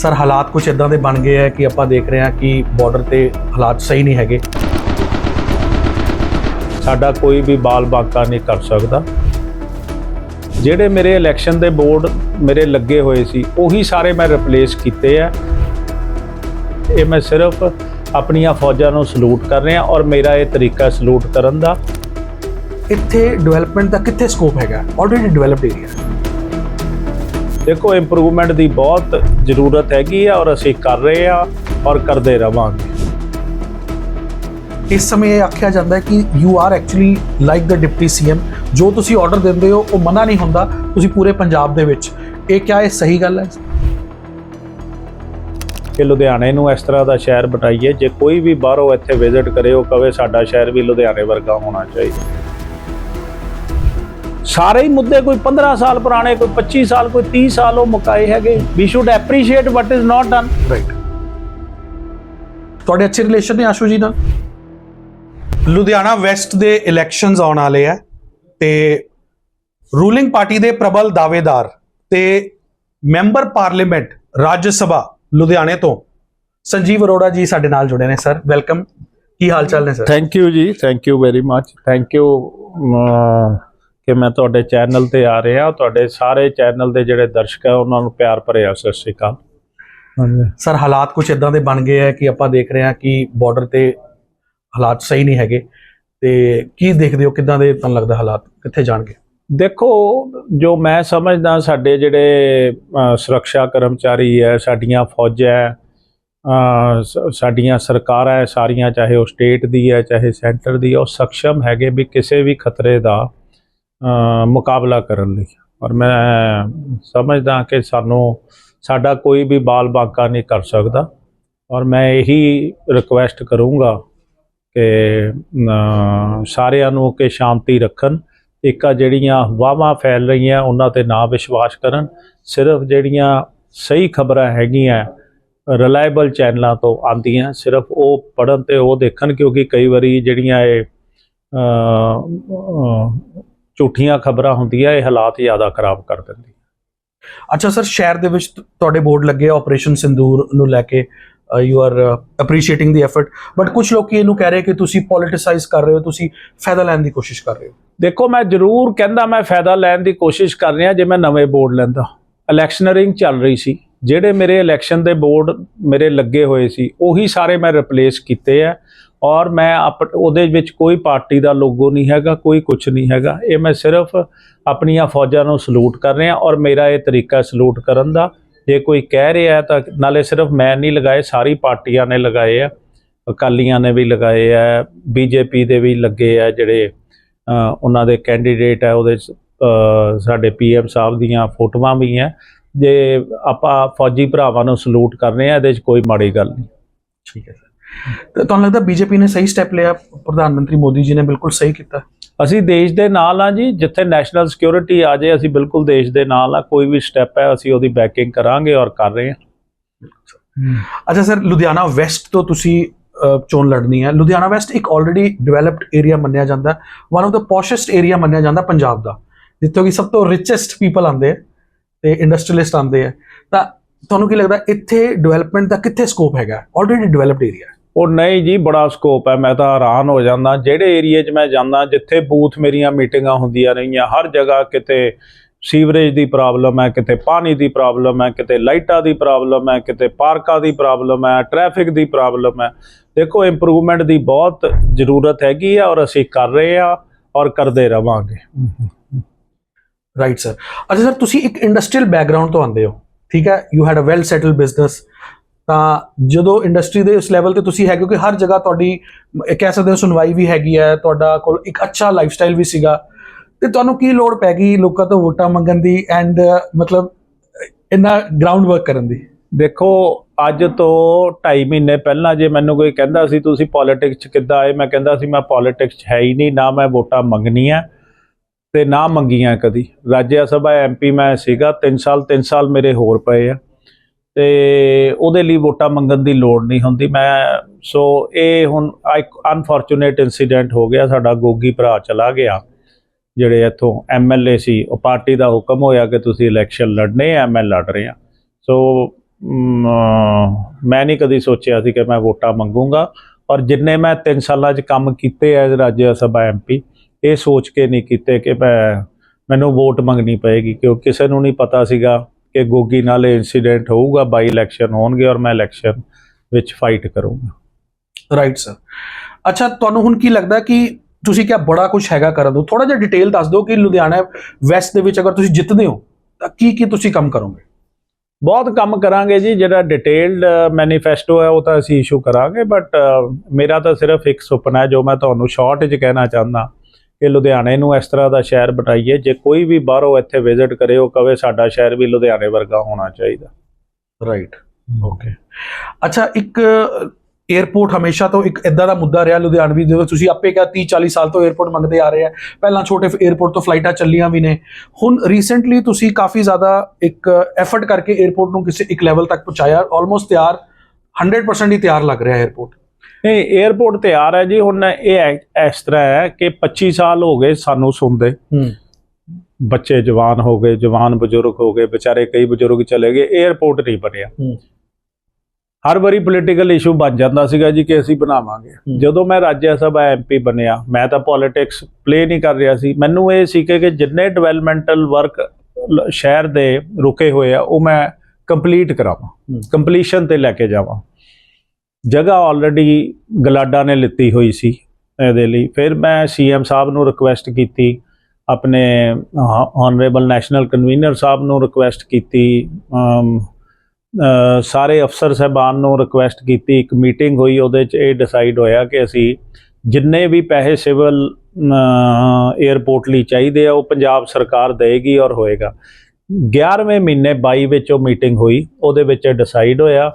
Sir, ਹਾਲਾਤ ਕੁਝ ਇਦਾਂ ਦੇ ਬਣ ਗਏ ਆ ਕਿ ਆਪਾਂ ਦੇਖ ਰਹੇ ਹਾਂ ਕਿ ਬਾਰਡਰ ਤੇ ਹਾਲਾਤ ਸਹੀ ਨਹੀਂ ਹੈਗੇ। ਸਾਡਾ ਕੋਈ ਵੀ ਬਾਲ ਬਾਕਾ ਨਹੀਂ ਕਰ ਸਕਦਾ। ਜਿਹੜੇ ਮੇਰੇ ਇਲੈਕਸ਼ਨ ਦੇ ਬੋਰਡ ਮੇਰੇ ਲੱਗੇ ਹੋਏ ਸੀ, ਉਹੀ ਸਾਰੇ ਮੈਂ ਰਿਪਲੇਸ ਕੀਤੇ ਆ ਇਹ ਮੈਂ ਸਿਰਫ ਆਪਣੀਆਂ ਫੌਜਾਂ ਨੂੰ ਸਲੂਟ ਕਰ ਰਿਹਾ ਔਰ ਮੇਰਾ ਇਹ ਤਰੀਕਾ ਸਲੂਟ ਕਰਨ ਦਾ। ਇੱਥੇ ਡਿਵੈਲਪਮੈਂਟ ਦਾ ਕਿੱਥੇ ਸਕੋਪ ਹੈਗਾ? ਆਲਰੇਡੀ ਡਿਵੈਲਪਡ ਏਰੀਆ ਦੇਖੋ ਇੰਪਰੂਵਮੈਂਟ ਦੀ ਬਹੁਤ ਜ਼ਰੂਰਤ ਹੈਗੀ ਆ ਔਰ ਅਸੀਂ ਕਰ ਰਹੇ ਆ ਔਰ ਕਰਦੇ ਰਵਾਂਗੇ। ਇਸ ਸਮੇਂ ਇਹ ਆਖਿਆ ਜਾਂਦਾ ਹੈ ਕਿ you are actually like the deputy CM ਜੋ ਤੁਸੀਂ ਆਰਡਰ ਦਿੰਦੇ ਹੋ ਉਹ ਮਨਾ ਨਹੀਂ ਹੁੰਦਾ ਤੁਸੀਂ ਪੂਰੇ ਪੰਜਾਬ ਦੇ ਵਿੱਚ। ਇਹ ਕਿਆ ਇਹ ਸਹੀ ਗੱਲ ਹੈ? ਕਿ ਲੁਧਿਆਣੇ ਨੂੰ ਇਸ ਤਰ੍ਹਾਂ ਦਾ ਸ਼ਹਿਰ ਬਣਾਈਏ ਜੇ ਕੋਈ ਵੀ ਬਾਹਰੋਂ ਇੱਥੇ ਵਿਜ਼ਿਟ ਕਰੇ ਉਹ ਕਵੇ ਸਾਡਾ ਸ਼ਹਿਰ ਵੀ ਲੁਧਿਆਣੇ ਵਰਗਾ ਹੋਣਾ ਚਾਹੀਦਾ। ਸਾਰੇ ਹੀ ਮੁੱਦੇ ਕੋਈ 15 ਸਾਲ ਪੁਰਾਣੇ ਕੋਈ 25 ਸਾਲ ਕੋਈ 30 ਸਾਲ ਉਹ ਮੁਕਾਏ ਹੈਗੇ। We should appreciate what is not done right ਤੁਹਾਡੇ ਅੱਛੇ ਰਿਲੇਸ਼ਨ ਨੇ ਆਸ਼ੂ ਜੀ ਨਾਲ? ਲੁਧਿਆਣਾ ਵੈਸਟ ਦੇ ਇਲੈਕਸ਼ਨਸ ਆਉਣ ਵਾਲੇ ਆ ਤੇ ਰੂਲਿੰਗ ਪਾਰਟੀ ਦੇ ਪ੍ਰਬਲ ਦਾਅਵੇਦਾਰ ਤੇ ਮੈਂਬਰ ਪਾਰਲੀਮੈਂਟ ਰਾਜ ਸਭਾ ਲੁਧਿਆਣੇ ਤੋਂ ਸੰਜੀਵ ਅਰੋੜਾ ਜੀ ਸਾਡੇ ਨਾਲ ਜੁੜੇ ਨੇ ਸਰ ਵੈਲਕਮ ਕੀ ਹਾਲ ਚਾਲ ਨੇ sir? Thank you ji thank you very much thank you ਕਿ ਮੈਂ ਤੁਹਾਡੇ ਚੈਨਲ ਤੇ ਆ ਰਿਹਾ ਤੁਹਾਡੇ ਸਾਰੇ ਚੈਨਲ ਦੇ ਜਿਹੜੇ ਦਰਸ਼ਕ ਆ ਉਹਨਾਂ ਨੂੰ ਪਿਆਰ ਭਰਿਆ ਸਤਿ ਸ਼੍ਰੀ ਅਕਾਲ। ਹਾਂਜੀ। ਸਰ ਹਾਲਾਤ ਕੁਝ ਇਦਾਂ ਦੇ ਬਣ ਗਏ ਆ ਕਿ ਆਪਾਂ ਦੇਖ ਰਹੇ ਹਾਂ ਕਿ ਬਾਰਡਰ ਤੇ ਹਾਲਾਤ ਸਹੀ ਨਹੀਂ ਹੈਗੇ। ਤੇ ਕੀ ਦੇਖਦੇ ਹੋ ਕਿਦਾਂ ਦੇ ਤੁਹਾਨੂੰ ਲੱਗਦਾ ਹਾਲਾਤ ਕਿੱਥੇ ਜਾਣਗੇ? ਦੇਖੋ ਜੋ ਮੈਂ ਸਮਝਦਾ ਸਾਡੇ ਜਿਹੜੇ ਸੁਰੱਖਿਆ ਕਰਮਚਾਰੀ ਹੈ ਸਾਡੀਆਂ ਫੌਜਾਂ ਹੈ ਸਾਡੀਆਂ ਸਰਕਾਰਾਂ ਹੈ ਸਾਰੀਆਂ ਚਾਹੇ ਉਹ ਸਟੇਟ ਦੀ ਹੈ ਚਾਹੇ ਸੈਂਟਰ ਦੀ ਹੈ, ਉਹ ਸક્ષਮ ਹੈਗੇ ਵੀ ਕਿਸੇ ਵੀ ਖਤਰੇ ਦਾ ਮੁਕਾਬਲਾ ਕਰਨ ਲਈ। ਔਰ ਮੈਂ ਸਮਝਦਾ ਕਿ ਸਾਨੂੰ, ਸਾਡਾ ਕੋਈ ਵੀ ਬਾਲ ਬਾਂਕਾ ਨਹੀਂ ਕਰ ਸਕਦਾ। ਔਰ ਮੈਂ ਇਹੀ ਰਿਕੁਐਸਟ ਕਰੂੰਗਾ ਕਿ ਸਾਰਿਆਂ ਨੂੰ ਕਿ ਸ਼ਾਂਤੀ ਰੱਖਣ। ਇੱਕ ਜਿਹੜੀਆਂ ਅਫਵਾਹਾਂ ਫੈਲ ਰਹੀਆਂ, ਉਹਨਾਂ ਤੇ ਨਾ ਵਿਸ਼ਵਾਸ ਕਰਨ। ਸਿਰਫ ਜਿਹੜੀਆਂ ਸਹੀ ਖਬਰਾਂ ਹੈਗੀਆਂ ਰਿਲਾਇਬਲ ਚੈਨਲਾਂ ਤੋਂ ਆਉਂਦੀਆਂ, ਸਿਰਫ ਉਹ ਪੜਨ ਤੇ ਉਹ ਦੇਖਣ। ਕਿਉਂਕਿ ਕਈ ਵਾਰੀ ਜਿਹੜੀਆਂ ਇਹ ਝੂਠੀਆਂ ਖਬਰਾਂ ਹੁੰਦੀਆਂ ਇਹ ਹਾਲਾਤ ਜ਼ਿਆਦਾ ਖਰਾਬ ਕਰ ਦਿੰਦੀਆਂ ਅੱਛਾ ਸਰ ਸ਼ਹਿਰ ਦੇ ਵਿੱਚ ਤੁਹਾਡੇ ਬੋਰਡ ਲੱਗੇ ਆਪਰੇਸ਼ਨ ਸਿੰਦੂਰ ਨੂੰ ਲੈ ਕੇ you are appreciating the effort but ਕੁਝ ਲੋਕੀ ਇਹਨੂੰ ਕਹਿ ਰਹੇ ਕਿ ਤੁਸੀਂ ਪੋਲਿਟਿਸਾਈਜ਼ ਕਰ ਰਹੇ ਹੋ ਤੁਸੀਂ ਫਾਇਦਾ ਲੈਣ ਦੀ ਕੋਸ਼ਿਸ਼ ਕਰ ਰਹੇ ਹੋ। ਦੇਖੋ ਮੈਂ ਜ਼ਰੂਰ ਕਹਿੰਦਾ ਮੈਂ ਫਾਇਦਾ ਲੈਣ ਦੀ ਕੋਸ਼ਿਸ਼ ਕਰ ਰਿਹਾ ਜੇ ਮੈਂ ਨਵੇਂ ਬੋਰਡ ਲੈਂਦਾ। ਇਲੈਕਸ਼ਨਰਿੰਗ ਚੱਲ ਰਹੀ ਸੀ। ਜਿਹੜੇ ਮੇਰੇ ਇਲੈਕਸ਼ਨ ਦੇ ਬੋਰਡ ਮੇਰੇ ਲੱਗੇ ਹੋਏ ਸੀ ਉਹੀ ਸਾਰੇ ਮੈਂ ਰਿਪਲੇਸ ਕੀਤੇ ਆ। ਔਰ ਮੈਂ ਆਪ- ਉਹਦੇ ਵਿੱਚ ਕੋਈ ਪਾਰਟੀ ਦਾ ਲੋਗੋ ਨਹੀਂ ਹੈਗਾ ਕੋਈ ਕੁਝ ਨਹੀਂ ਹੈਗਾ। ਇਹ ਮੈਂ ਸਿਰਫ ਆਪਣੀਆਂ ਫੌਜਾਂ ਨੂੰ ਸਲੂਟ ਕਰ ਰਿਹਾ ਔਰ ਮੇਰਾ ਇਹ ਤਰੀਕਾ ਸਲੂਟ ਕਰਨ ਦਾ। ਜੇ ਕੋਈ ਕਹਿ ਰਿਹਾ ਤਾਂ ਨਾਲੇ ਸਿਰਫ ਮੈਂ ਨਹੀਂ ਲਗਾਏ ਸਾਰੀ ਪਾਰਟੀਆਂ ਨੇ ਲਗਾਏ ਆ। ਅਕਾਲੀਆਂ ਨੇ ਵੀ ਲਗਾਏ ਆ ਬੀਜੇਪੀ ਦੇ ਵੀ ਲੱਗੇ ਆ ਜਿਹੜੇ ਉਹਨਾਂ ਦੇ ਕੈਂਡੀਡੇਟ ਹੈ ਉਹਦੇ 'ਚ, ਅ, ਸਾਡੇ ਪੀਐਮ ਸਾਹਿਬ ਦੀਆਂ ਫੋਟੋਆਂ ਵੀ ਹੈ ਜੇ ਆਪਾਂ ਫੌਜੀ ਭਰਾਵਾਂ ਨੂੰ ਸਲੂਟ ਕਰ ਰਹੇ ਆ ਇਹਦੇ 'ਚ ਕੋਈ ਮਾੜੀ ਗੱਲ ਨਹੀਂ। ਠੀਕ ਹੈ ਸਰ। ਤੇ ਤੁਹਾਨੂੰ ਲੱਗਦਾ ਬੀਜੇਪੀ ਨੇ ਸਹੀ ਸਟੈਪ ਲਿਆ? ਪ੍ਰਧਾਨ ਮੰਤਰੀ ਮੋਦੀ ਜੀ ਨੇ ਬਿਲਕੁਲ ਸਹੀ ਕੀਤਾ। ਅਸੀਂ ਦੇਸ਼ ਦੇ ਨਾਲ ਆ ਜੀ ਜਿੱਥੇ ਨੈਸ਼ਨਲ ਸਿਕਿਉਰਿਟੀ ਆ ਜਾਏ ਅਸੀਂ ਬਿਲਕੁਲ ਦੇਸ਼ ਦੇ ਨਾਲ ਆ ਕੋਈ ਵੀ ਸਟੈਪ ਹੈ ਅਸੀਂ ਉਹਦੀ ਬੈਕਿੰਗ ਕਰਾਂਗੇ ਔਰ ਕਰ ਰਹੇ ਹਾਂ। ਅੱਛਾ ਸਰ ਲੁਧਿਆਣਾ ਵੈਸਟ ਤੋਂ ਤੁਸੀਂ ਚੋਣ ਲੜਨੀ ਹੈ। ਲੁਧਿਆਣਾ ਵੈਸਟ ਇੱਕ ਆਲਰੇਡੀ ਡਿਵੈਲਪਡ ਏਰੀਆ ਮੰਨਿਆ ਜਾਂਦਾ one of the poshest area ਮੰਨਿਆ ਜਾਂਦਾ ਪੰਜਾਬ ਦਾ ਜਿੱਥੋਂ ਕਿ ਸਭ ਤੋਂ ਰਿਚੈਸਟ ਪੀਪਲ ਆਉਂਦੇ ਆ ਤੇ ਇੰਡਸਟਰੀਅਲਿਸਟ ਆਉਂਦੇ ਆ ਤਾਂ ਤੁਹਾਨੂੰ ਕੀ ਲੱਗਦਾ ਇੱਥੇ ਡਿਵੈਲਪਮੈਂਟ ਦਾ ਕਿੱਥੇ ਸਕੋਪ ਹੈਗਾ? ਆਲਰੇਡੀ ਡਿਵੈਲਪਡ ਏਰੀਆ ਉਹ ਨਹੀਂ ਜੀ, ਬੜਾ ਸਕੋਪ ਹੈ, ਮੈਂ ਤਾਂ ਹੈਰਾਨ ਹੋ ਜਾਂਦਾ। ਜਿਹੜੇ ਏਰੀਏ 'ਚ ਮੈਂ ਜਾਂਦਾ, ਜਿੱਥੇ ਬੂਥ ਮੇਰੀਆਂ ਮੀਟਿੰਗਾਂ ਹੁੰਦੀਆਂ ਰਹੀਆਂ, ਹਰ ਜਗ੍ਹਾ ਕਿਤੇ ਸੀਵਰੇਜ ਦੀ ਪ੍ਰੋਬਲਮ ਹੈ, ਕਿਤੇ ਪਾਣੀ ਦੀ ਪ੍ਰੋਬਲਮ ਹੈ, ਕਿਤੇ ਲਾਈਟਾਂ ਦੀ ਪ੍ਰੋਬਲਮ ਹੈ, ਕਿਤੇ ਪਾਰਕਾਂ ਦੀ ਪ੍ਰੋਬਲਮ ਹੈ ਟ੍ਰੈਫਿਕ ਦੀ ਪ੍ਰੋਬਲਮ ਹੈ। ਦੇਖੋ ਇੰਪਰੂਵਮੈਂਟ ਦੀ ਬਹੁਤ ਜ਼ਰੂਰਤ ਹੈਗੀ ਆ ਔਰ ਅਸੀਂ ਕਰ ਰਹੇ ਆ ਔਰ ਕਰਦੇ ਰਵਾਂਗੇ। ਰਾਈਟ ਸਰ ਅੱਛਾ ਸਰ ਤੁਸੀਂ ਇੱਕ ਇੰਡਸਟਰੀਅਲ ਬੈਕਗ੍ਰਾਉਂਡ ਤੋਂ ਆਉਂਦੇ ਹੋ, ਠੀਕ ਹੈ? You had a well settled business ਤਾਂ ਜਦੋਂ ਇੰਡਸਟਰੀ ਦੇ ਉਸ ਲੈਵਲ ਤੇ ਤੁਸੀਂ ਹੈਗੇ ਕਿ ਹਰ ਜਗ੍ਹਾ ਤੁਹਾਡੀ ਕਹਿ ਸਕਦੇ ਹੋ ਸੁਣਵਾਈ ਵੀ ਹੈਗੀ ਹੈ, ਤੁਹਾਡਾ ਕੋਲ ਇੱਕ ਅੱਛਾ ਲਾਈਫ ਸਟਾਈਲ ਵੀ ਸੀਗਾ, ਤੇ ਤੁਹਾਨੂੰ ਕੀ ਲੋੜ ਪੈ ਗਈ ਲੋਕਾਂ ਤੋਂ ਵੋਟਾਂ ਮੰਗਣ ਦੀ ਐਂਡ ਮਤਲਬ ਇੰਨਾ ਗਰਾਊਂਡ ਵਰਕ ਕਰਨ ਦੀ? ਦੇਖੋ, ਅੱਜ ਤੋਂ 2.5 ਮਹੀਨੇ ਪਹਿਲਾਂ ਜੇ ਮੈਨੂੰ ਕੋਈ ਕਹਿੰਦਾ ਸੀ ਤੁਸੀਂ ਪੋਲਿਟਿਕਸ 'ਚ ਕਿੱਦਾਂ ਆਏ, ਮੈਂ ਕਹਿੰਦਾ ਸੀ ਮੈਂ ਪੋਲਿਟਿਕਸ 'ਚ ਹੈ ਹੀ ਨਹੀਂ, ਨਾ ਮੈਂ ਵੋਟਾਂ ਮੰਗਣੀਆਂ ਤੇ ਨਾ ਮੰਗੀਆਂ ਕਦੀ। ਰਾਜ ਸਭਾ ਐਮਪੀ ਮੈਂ ਸੀਗਾ 3 ਸਾਲ 3 ਸਾਲ ਮੇਰੇ ਹੋਰ ਪਏ ਆ। ਤੇ ਉਹਦੇ ਲਈ ਵੋਟਾਂ ਮੰਗਣ ਦੀ ਲੋੜ ਨਹੀਂ ਹੁੰਦੀ। ਮੈਂ ਸੋ ਇਹ ਹੁਣ ਇੱਕ ਅਨਫੋਰਚੂਨੇਟ ਇਨਸੀਡੈਂਟ ਹੋ ਗਿਆ। ਸਾਡਾ ਗੋਗੀ ਭਰਾ ਚਲਾ ਗਿਆ, ਜਿਹੜੇ ਇੱਥੋਂ ਐਮਐਲਏ ਸੀ। ਉਹ ਪਾਰਟੀ ਦਾ ਹੁਕਮ ਹੋਇਆ ਕਿ ਤੁਸੀਂ ਇਲੈਕਸ਼ਨ ਲੜਨੇ ਆ, ਮੈਂ ਲੜ ਰਿਹਾ। ਸੋ ਮੈਂ ਨਹੀਂ ਕਦੀ ਸੋਚਿਆ ਸੀ ਕਿ ਮੈਂ ਵੋਟਾਂ ਮੰਗੂੰਗਾ। ਔਰ ਜਿੰਨੇ ਮੈਂ 3 ਸਾਲਾਂ 'ਚ ਕੰਮ ਕੀਤੇ ਐ ਰਾਜ ਸਭਾ ਐਮਪੀ ਇਹ ਸੋਚ ਕੇ ਨਹੀਂ ਕੀਤੇ ਕਿ ਮੈਂ, ਮੈਨੂੰ ਵੋਟ ਮੰਗਣੀ ਪਏਗੀ। ਕਿਉਂਕਿ ਕਿਸੇ ਨੂੰ ਨਹੀਂ ਪਤਾ ਸੀਗਾ ਕਿ ਗੋਗੀ ਨਾਲ ਇਨਸੀਡੈਂਟ ਹੋਊਗਾ ਬਾਈ ਇਲੈਕਸ਼ਨ ਹੋਣਗੇ ਔਰ ਮੈਂ ਇਲੈਕਸ਼ਨ ਵਿੱਚ ਫਾਈਟ ਕਰੂੰਗਾ। ਰਾਈਟ ਸਰ ਅੱਛਾ ਤੁਹਾਨੂੰ ਹੁਣ ਕੀ ਲੱਗਦਾ ਕਿ ਤੁਸੀਂ ਕਿਹਾ ਬੜਾ ਕੁਝ ਹੈਗਾ ਕਰਨ ਨੂੰ? ਥੋੜਾ ਜਿਹਾ ਡਿਟੇਲ ਦੱਸ ਦਿਓ ਕਿ ਲੁਧਿਆਣਾ ਵੈਸਟ ਦੇ ਵਿੱਚ ਅਗਰ ਤੁਸੀਂ ਜਿੱਤਦੇ ਹੋ ਤਾਂ ਕੀ ਕੀ ਤੁਸੀਂ ਕੰਮ ਕਰੋਗੇ? ਬਹੁਤ ਕੰਮ ਕਰਾਂਗੇ ਜੀ ਜਿਹੜਾ ਡਿਟੇਲਡ ਮੈਨੀਫੈਸਟੋ ਹੈ ਉਹ ਤਾਂ ਅਸੀਂ ਇਸ਼ੂ ਕਰਾਂਗੇ ਬਟ ਮੇਰਾ ਤਾਂ ਸਿਰਫ ਇੱਕ ਸੁਪਨਾ ਹੈ ਜੋ ਮੈਂ ਤੁਹਾਨੂੰ ਸ਼ਾਰਟ 'ਚ ਕਹਿਣਾ ਚਾਹੁੰਦਾ। ਕਿ ਲੁਧਿਆਣੇ ਨੂੰ ਇਸ ਤਰ੍ਹਾਂ ਦਾ ਸ਼ਹਿਰ ਬਣਾਈਏ ਜੇ ਕੋਈ ਵੀ ਬਾਹਰੋਂ ਇੱਥੇ ਵਿਜ਼ਿਟ ਕਰੇ ਉਹ ਕਵੇ ਸਾਡਾ ਸ਼ਹਿਰ ਵੀ ਲੁਧਿਆਣੇ ਵਰਗਾ ਹੋਣਾ ਚਾਹੀਦਾ। ਰਾਈਟ ਓਕੇ ਅੱਛਾ ਇੱਕ 에어ਪੋਰਟ ਹਮੇਸ਼ਾ ਤੋਂ ਇੱਕ ਇਦਾਂ ਦਾ ਮੁੱਦਾ ਰਿਹਾ ਲੁਧਿਆਣਵੀ ਜਦੋਂ ਤੁਸੀਂ ਆਪੇ ਕਿਹਾ 30 40 ਸਾਲ ਤੋਂ 에어ਪੋਰਟ ਮੰਗਦੇ ਆ ਰਹੇ ਆ। ਪਹਿਲਾਂ ਛੋਟੇ 에어ਪੋਰਟ ਤੋਂ ਫਲਾਈਟਾਂ ਚੱਲੀਆਂ ਵੀ ਨੇ। ਹੁਣ ਰੀਸੈਂਟਲੀ ਤੁਸੀਂ ਕਾਫੀ ਜ਼ਿਆਦਾ ਇੱਕ ਐਫਰਟ ਕਰਕੇ 에어ਪੋਰਟ ਨੂੰ ਕਿਸੇ ਇੱਕ ਲੈਵਲ ਤੱਕ ਪਹੁੰਚਾਇਆ। ਆਲਮੋਸਟ ਤਿਆਰ 100% ਹੀ ਤਿਆਰ ਲੱਗ ਰਿਹਾ 에어ਪੋਰਟ ਨਹੀਂ 에ਅਰਪੋਰਟ ਤਿਆਰ ਹੈ ਜੀ ਹੁਣ ਇਹ ਇਸ ਤਰ੍ਹਾਂ ਹੈ ਕਿ 25 ਸਾਲ ਹੋ ਗਏ ਸਾਨੂੰ ਸੁਣਦੇ। ਹੂੰ। ਬੱਚੇ ਜਵਾਨ ਹੋ ਗਏ ਜਵਾਨ ਬਜ਼ੁਰਗ ਹੋ ਗਏ ਵਿਚਾਰੇ ਕਈ ਬਜ਼ੁਰਗ ਚਲੇ ਗਏ 에ਅਰਪੋਰਟ ਨਹੀਂ ਬਣਿਆ। ਹਰ ਵਾਰੀ ਪੋਲੀਟੀਕਲ ਇਸ਼ੂ ਬਣ ਜਾਂਦਾ ਸੀਗਾ ਜੀ ਕਿ ਅਸੀਂ ਬਣਾਵਾਂਗੇ। ਜਦੋਂ ਮੈਂ ਰਾਜ ਸਭਾ ਐਮਪੀ ਬਣਿਆ ਮੈਂ ਤਾਂ ਪੋਲਿਟਿਕਸ ਪਲੇ ਨਹੀਂ ਕਰ ਰਿਹਾ ਸੀ। ਮੈਨੂੰ ਇਹ ਸੀ ਕਿ ਜਿੰਨੇ ਡਿਵੈਲਪਮੈਂਟਲ ਵਰਕ ਸ਼ਹਿਰ ਦੇ ਰੁਕੇ ਹੋਏ ਆ ਉਹ ਮੈਂ ਕੰਪਲੀਟ ਕਰਾਵਾਂ। ਕੰਪਲੀਸ਼ਨ ਤੇ ਲੈ ਕੇ ਜਾਵਾਂ। ਜਗ੍ਹਾ ਆਲਰੇਡੀ ਗਲਾਡਾ ਨੇ ਲਿੱਤੀ ਹੋਈ ਸੀ ਇਹਦੇ ਲਈ। ਫਿਰ ਮੈਂ ਸੀਐਮ ਸਾਹਿਬ ਨੂੰ ਰਿਕੁਐਸਟ ਕੀਤੀ, ਆਪਣੇ ਆਨਰੇਬਲ ਨੈਸ਼ਨਲ ਕਨਵੀਨਰ ਸਾਹਿਬ ਨੂੰ ਰਿਕੁਐਸਟ ਕੀਤੀ ਸਾਰੇ ਅਫਸਰ ਸਹਿਬਾਨ ਨੂੰ ਰਿਕੁਐਸਟ ਕੀਤੀ। ਇੱਕ ਮੀਟਿੰਗ ਹੋਈ, ਉਹਦੇ 'ਚ ਇਹ ਡਿਸਾਈਡ ਹੋਇਆ ਕਿ ਅਸੀਂ ਜਿੰਨੇ ਵੀ ਪੈਸੇ ਸਿਵਲ 에ਅਰਪੋਰਟ ਲਈ ਚਾਹੀਦੇ ਆ, ਉਹ ਪੰਜਾਬ ਸਰਕਾਰ ਦੇਗੀ ਔਰ ਹੋਏਗਾ। 11ਵੇਂ ਮਹੀਨੇ 22 ਵਿੱਚ ਉਹ ਮੀਟਿੰਗ ਹੋਈ, ਉਹਦੇ ਵਿੱਚ ਡਿਸਾਈਡ ਹੋਇਆ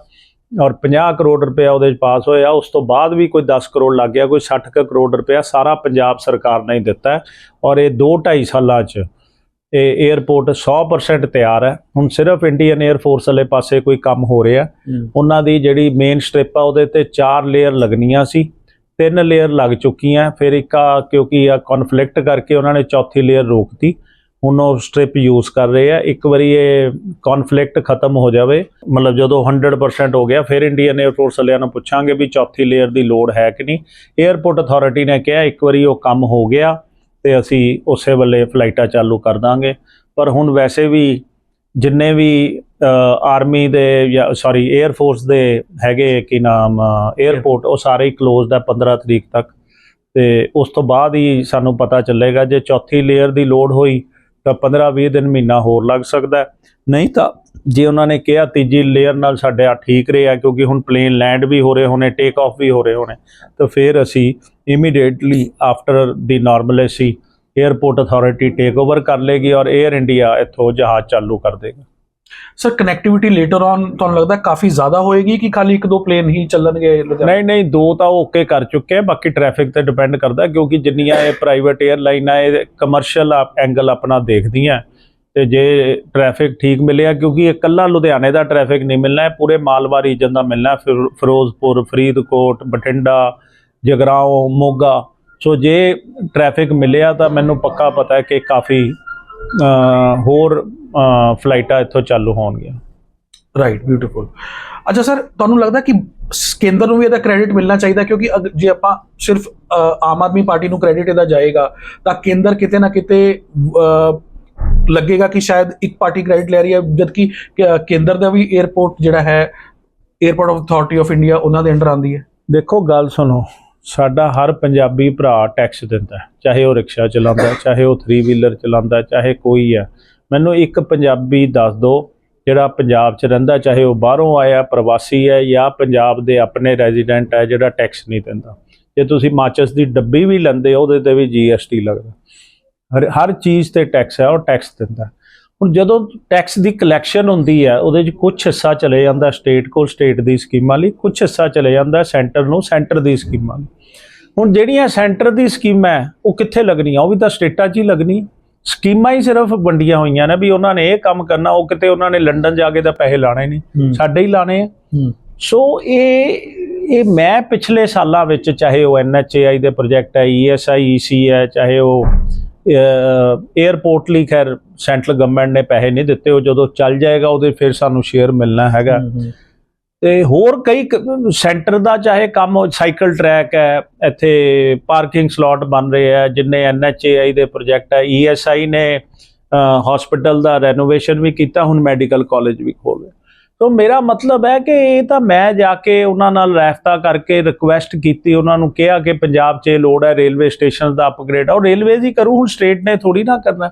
ਔਰ 50 ਕਰੋੜ ਰੁਪਇਆ ਉਹਦੇ 'ਚ ਪਾਸ ਹੋਇਆ ਉਸ ਤੋਂ ਬਾਅਦ ਵੀ ਕੋਈ 10 ਕਰੋੜ ਲੱਗ ਗਿਆ ਕੋਈ 60 ਕੁ ਕਰੋੜ ਰੁਪਇਆ ਸਾਰਾ ਪੰਜਾਬ ਸਰਕਾਰ ਨੇ ਹੀ ਦਿੱਤਾ ਔਰ ਇਹ 2 2.5 ਸਾਲਾਂ 'ਚ ਇਹ 에ਅਰਪੋਰਟ 100% ਤਿਆਰ ਹੈ। ਹੁਣ ਸਿਰਫ ਇੰਡੀਅਨ 에ਅਰ ਫੋਰਸ ਵਾਲੇ ਪਾਸੇ ਕੋਈ ਕੰਮ ਹੋ ਰਿਹਾ ਉਹਨਾਂ ਦੀ ਜਿਹੜੀ ਮੇਨ ਸਟ੍ਰਿਪ ਆ ਉਹਦੇ ਤੇ 4 ਲੇਅਰ ਲੱਗਣੀਆਂ ਸੀ ਤਿੰਨ ਲੇਅਰ ਲੱਗ ਚੁੱਕੀਆਂ ਫਿਰ ਇੱਕ ਕਿਉਂਕਿ ਆ ਕਨਫਲਿਕਟ ਕਰਕੇ ਉਹਨਾਂ ਨੇ ਚੌਥੀ ਲੇਅਰ ਰੋਕਤੀ ਹੁਣ ਉਹ ਸਟ੍ਰਿਪ ਯੂਜ਼ ਕਰ ਰਹੇ ਆ। ਇੱਕ ਵਾਰੀ ਇਹ ਕਨਫਲਿਕਟ ਖਤਮ ਹੋ ਜਾਵੇ, ਮਤਲਬ ਜਦੋਂ 100% ਹੋ ਗਿਆ, ਫਿਰ ਇੰਡੀਅਨ 에ਅਰਪੋਰਟਸ ਵਾਲਿਆਂ ਨੂੰ ਪੁੱਛਾਂਗੇ ਵੀ ਚੌਥੀ ਲੇਅਰ ਦੀ ਲੋੜ ਹੈ ਕਿ ਨਹੀਂ। 에ਅਰਪੋਰਟ ਅਥਾਰਟੀ ਨੇ ਕਿਹਾ, ਇੱਕ ਵਾਰੀ ਉਹ ਕੰਮ ਹੋ ਗਿਆ ਤੇ ਅਸੀਂ ਉਸੇ ਵੇਲੇ ਫਲਾਈਟਾਂ ਚਾਲੂ ਕਰ ਦਾਂਗੇ। ਪਰ ਹੁਣ ਵੈਸੇ ਵੀ ਜਿੰਨੇ ਵੀ ਆਰਮੀ ਦੇ ਜਾਂ ਸੌਰੀ 에ਅਰ ਦੇ ਹੈਗੇ ਕੀ ਨਾਮ 에ਅਰਪੋਰਟ ਉਹ ਸਾਰੇ ਹੀ ক্লোਜ਼ਡ ਆ 15 ਤਰੀਕ ਤੱਕ। ਤੇ ਉਸ ਤੋਂ ਬਾਅਦ ਹੀ ਸਾਨੂੰ ਪਤਾ ਚੱਲੇਗਾ, ਜੇ ਚੌਥੀ ਲੇਅਰ ਦੀ ਲੋਡ ਹੋਈ ਤਾਂ 15-20 ਦਿਨ ਮਹੀਨਾ ਹੋਰ ਲੱਗ ਸਕਦਾ ਨਹੀਂ ਤਾਂ ਜੇ ਉਹਨਾਂ ਨੇ ਕਿਹਾ ਤੀਜੀ ਲੇਅਰ ਨਾਲ ਸਾਡਾ ਠੀਕ ਰਿਹਾ ਕਿਉਂਕਿ ਹੁਣ ਪਲੇਨ ਲੈਂਡ ਵੀ ਹੋ ਰਹੇ ਹੋਣੇ ਟੇਕ ਆਫ ਵੀ ਹੋ ਰਹੇ ਹੋਣੇ, ਤਾਂ ਫਿਰ ਅਸੀਂ immediately after the normalcy airport authority take over ਕਰ ਲੇਗੀ ਔਰ 에ਅਰ ਇੰਡੀਆ ਇੱਥੋਂ ਜਹਾਜ਼ ਚਾਲੂ ਕਰ ਦੇਗਾ। ਸਰ ਕਨੈਕਟੀਵਿਟੀ ਲੇਟਰ ਔਨ ਤੁਹਾਨੂੰ ਲੱਗਦਾ ਕਾਫੀ ਜ਼ਿਆਦਾ ਹੋਏਗੀ ਕਿ ਖਾਲੀ ਇੱਕ ਦੋ ਪਲੇਨ ਹੀ ਚੱਲਣਗੇ ਨਹੀਂ ਨਹੀਂ, ਦੋ ਤਾਂ ਓਕੇ ਕਰ ਚੁੱਕੇ ਆ, ਬਾਕੀ ਟ੍ਰੈਫਿਕ ਤੇ ਡਿਪੈਂਡ ਕਰਦਾ ਕਿਉਂਕਿ ਜਿੰਨੀਆਂ ਇਹ ਪ੍ਰਾਈਵੇਟ 에ਅਰਲਾਈਨਾਂ ਇਹ ਕਮਰਸ਼ੀਅਲ ਐਂਗਲ ਆਪਣਾ ਦੇਖਦੀਆਂ। ਤੇ ਜੇ ਟ੍ਰੈਫਿਕ ਠੀਕ ਮਿਲਿਆ, ਕਿਉਂਕਿ ਇਹ ਇਕੱਲਾ ਲੁਧਿਆਣੇ ਦਾ ਟ੍ਰੈਫਿਕ ਨਹੀਂ ਮਿਲਣਾ ਹੈ ਪੂਰੇ ਮਾਲਵਾ ਰੀਜਨ ਦਾ ਮਿਲਣਾ, ਫਿਰ- ਫਿਰੋਜ਼ਪੁਰ, ਫਰੀਦਕੋਟ, ਬਠਿੰਡਾ ਜਗਰਾਓ ਮੋਗਾ। ਸੋ ਜੇ ਟ੍ਰੈਫਿਕ ਮਿਲਿਆ ਤਾਂ ਮੈਨੂੰ ਪੱਕਾ ਪਤਾ ਹੈ ਕਿ ਕਾਫੀ ਹੋਰ ਫਲਾਈਟਾਂ ਇੱਥੋਂ ਚਾਲੂ ਹੋਣਗੀਆਂ। ਰਾਈਟ ਬਿਊਟੀਫੁਲ ਅੱਛਾ ਸਰ ਤੁਹਾਨੂੰ ਲੱਗਦਾ ਕਿ ਕੇਂਦਰ ਨੂੰ ਵੀ ਇਹਦਾ ਕ੍ਰੈਡਿਟ ਮਿਲਣਾ ਚਾਹੀਦਾ? ਕਿਉਂਕਿ ਜੇ ਆਪਾਂ ਸਿਰਫ ਆਮ ਆਦਮੀ ਪਾਰਟੀ ਨੂੰ ਕ੍ਰੈਡਿਟ ਇਹਦਾ ਜਾਏਗਾ ਤਾਂ ਕੇਂਦਰ ਕਿਤੇ ਨਾ ਕਿਤੇ ਲੱਗੇਗਾ ਕਿ ਸ਼ਾਇਦ ਇੱਕ ਪਾਰਟੀ ਕ੍ਰੈਡਿਟ ਲੈ ਰਹੀ ਹੈ ਜਦਕਿ ਕੇਂਦਰ ਦਾ ਵੀ 에ਅਰਪੋਰਟ ਜਿਹੜਾ ਹੈ airport of authority of India ਉਹਨਾਂ ਦੇ ਅੰਡਰ ਆਉਂਦੀ ਹੈ। ਦੇਖੋ ਗੱਲ ਸੁਣੋ। ਸਾਡਾ ਹਰ ਪੰਜਾਬੀ ਭਰਾ ਟੈਕਸ ਦਿੰਦਾ ਚਾਹੇ ਉਹ ਰਿਕਸ਼ਾ ਚਲਾਉਂਦਾ ਚਾਹੇ ਉਹ 3 ਵੀਲਰ ਚਲਾਉਂਦਾ ਚਾਹੇ ਕੋਈ ਹੈ। ਮੈਨੂੰ ਇੱਕ ਪੰਜਾਬੀ ਦੱਸ ਦਿਓ ਜਿਹੜਾ ਪੰਜਾਬ 'ਚ ਰਹਿੰਦਾ, ਚਾਹੇ ਉਹ ਬਾਹਰੋਂ ਆਇਆ, ਪ੍ਰਵਾਸੀ ਹੈ ਜਾਂ ਪੰਜਾਬ ਦੇ ਆਪਣੇ ਰੈਜ਼ੀਡੈਂਟ ਹੈ, ਜਿਹੜਾ ਟੈਕਸ ਨਹੀਂ ਦਿੰਦਾ। ਜੇ ਤੁਸੀਂ ਮਾਚਸ ਦੀ ਡੱਬੀ ਵੀ ਲੈਂਦੇ ਹੋ, ਉਹਦੇ ਤੇ ਵੀ ਜੀਐਸਟੀ ਲੱਗਦਾ। ਹਰ ਹਰ ਚੀਜ਼ ਤੇ ਟੈਕਸ ਹੈ, ਉਹ ਟੈਕਸ ਦਿੰਦਾ। ਹੁਣ ਜਦੋਂ ਟੈਕਸ ਦੀ ਕਲੈਕਸ਼ਨ ਹੁੰਦੀ ਹੈ, ਉਹਦੇ 'ਚ ਕੁਝ ਹਿੱਸਾ ਚਲੇ ਜਾਂਦਾ ਸਟੇਟ ਕੋਲ ਸਟੇਟ ਦੀ ਸਕੀਮਾਂ ਲਈ ਕੁਝ ਹਿੱਸਾ ਚਲੇ ਜਾਂਦਾ ਸੈਂਟਰ ਨੂੰ ਸੈਂਟਰ ਦੀ ਸਕੀਮਾਂ ਲਈ। ਹੁਣ ਜਿਹੜੀਆਂ ਸੈਂਟਰ ਦੀ ਸਕੀਮਾਂ ਹੈ, ਉਹ ਕਿੱਥੇ ਲੱਗਣੀਆਂ? ਉਹ ਵੀ ਤਾਂ ਸਟੇਟਾਂ 'ਚ ਹੀ ਲੱਗਣੀ ਸਕੀਮਾਂ ਹੀ ਸਿਰਫ ਵੰਡੀਆਂ ਹੋਈਆਂ ਨੇ ਵੀ ਉਹਨਾਂ ਨੇ ਇਹ ਕੰਮ ਕਰਨਾ ਉਹ ਕਿਤੇ ਉਹਨਾਂ ਨੇ ਲੰਡਨ ਜਾ ਕੇ ਤਾਂ ਪੈਸੇ ਲਾਣੇ ਨਹੀਂ ਸਾਡੇ ਹੀ ਲਾਣੇ ਆ। ਸੋ ਇਹ ਇਹ ਮੈਂ ਪਿਛਲੇ ਸਾਲਾਂ ਵਿੱਚ ਚਾਹੇ ਉਹ ਐਨਐਚਏਆਈ ਦੇ ਪ੍ਰੋਜੈਕਟ ਹੈ ਈਐਸਆਈ ਈਸੀ ਹੈ ਚਾਹੇ ਉਹ 에ਅਰਪੋਰਟ ਲਈ ਖੈਰ ਸੈਂਟਰਲ ਗਵਰਨਮੈਂਟ ਨੇ ਪੈਸੇ ਨਹੀਂ ਦਿੱਤੇ ਉਹ ਜਦੋਂ ਚੱਲ ਜਾਏਗਾ ਉਹਦੇ ਫਿਰ ਸਾਨੂੰ ਸ਼ੇਅਰ ਮਿਲਣਾ ਹੈਗਾ। ਤੇ ਹੋਰ ਕਈ ਸੈਂਟਰ ਦਾ ਚਾਹੇ ਕੰਮ ਸਾਈਕਲ ਟਰੈਕ ਹੈ ਇੱਥੇ ਪਾਰਕਿੰਗ ਸਲਾਟ ਬਣ ਰਹੇ ਆ ਜਿੰਨੇ ਐਨਐਚਏਆਈ ਦੇ ਪ੍ਰੋਜੈਕਟ ਹੈ ਈਐਸਆਈ ਨੇ ਹਸਪੀਟਲ ਦਾ ਰੈਨੋਵੇਸ਼ਨ ਵੀ ਕੀਤਾ ਹੁਣ ਮੈਡੀਕਲ ਕਾਲਜ ਵੀ ਖੋਲ ਰਿਹਾ। ਸੋ ਮੇਰਾ ਮਤਲਬ ਹੈ ਕਿ ਇਹ ਤਾਂ ਮੈਂ ਜਾ ਕੇ ਉਹਨਾਂ ਨਾਲ ਰਾਫਤਾ ਕਰਕੇ ਰਿਕੁਐਸਟ ਕੀਤੀ ਉਹਨਾਂ ਨੂੰ ਕਿਹਾ ਕਿ ਪੰਜਾਬ 'ਚ ਲੋੜ ਹੈ ਰੇਲਵੇ ਸਟੇਸ਼ਨ ਦਾ ਅਪਗ੍ਰੇਡ ਉਹ ਰੇਲਵੇਜ਼ ਹੀ ਕਰੂ ਹੁਣ ਸਟੇਟ ਨੇ ਥੋੜੀ ਨਾ ਕਰਨਾ।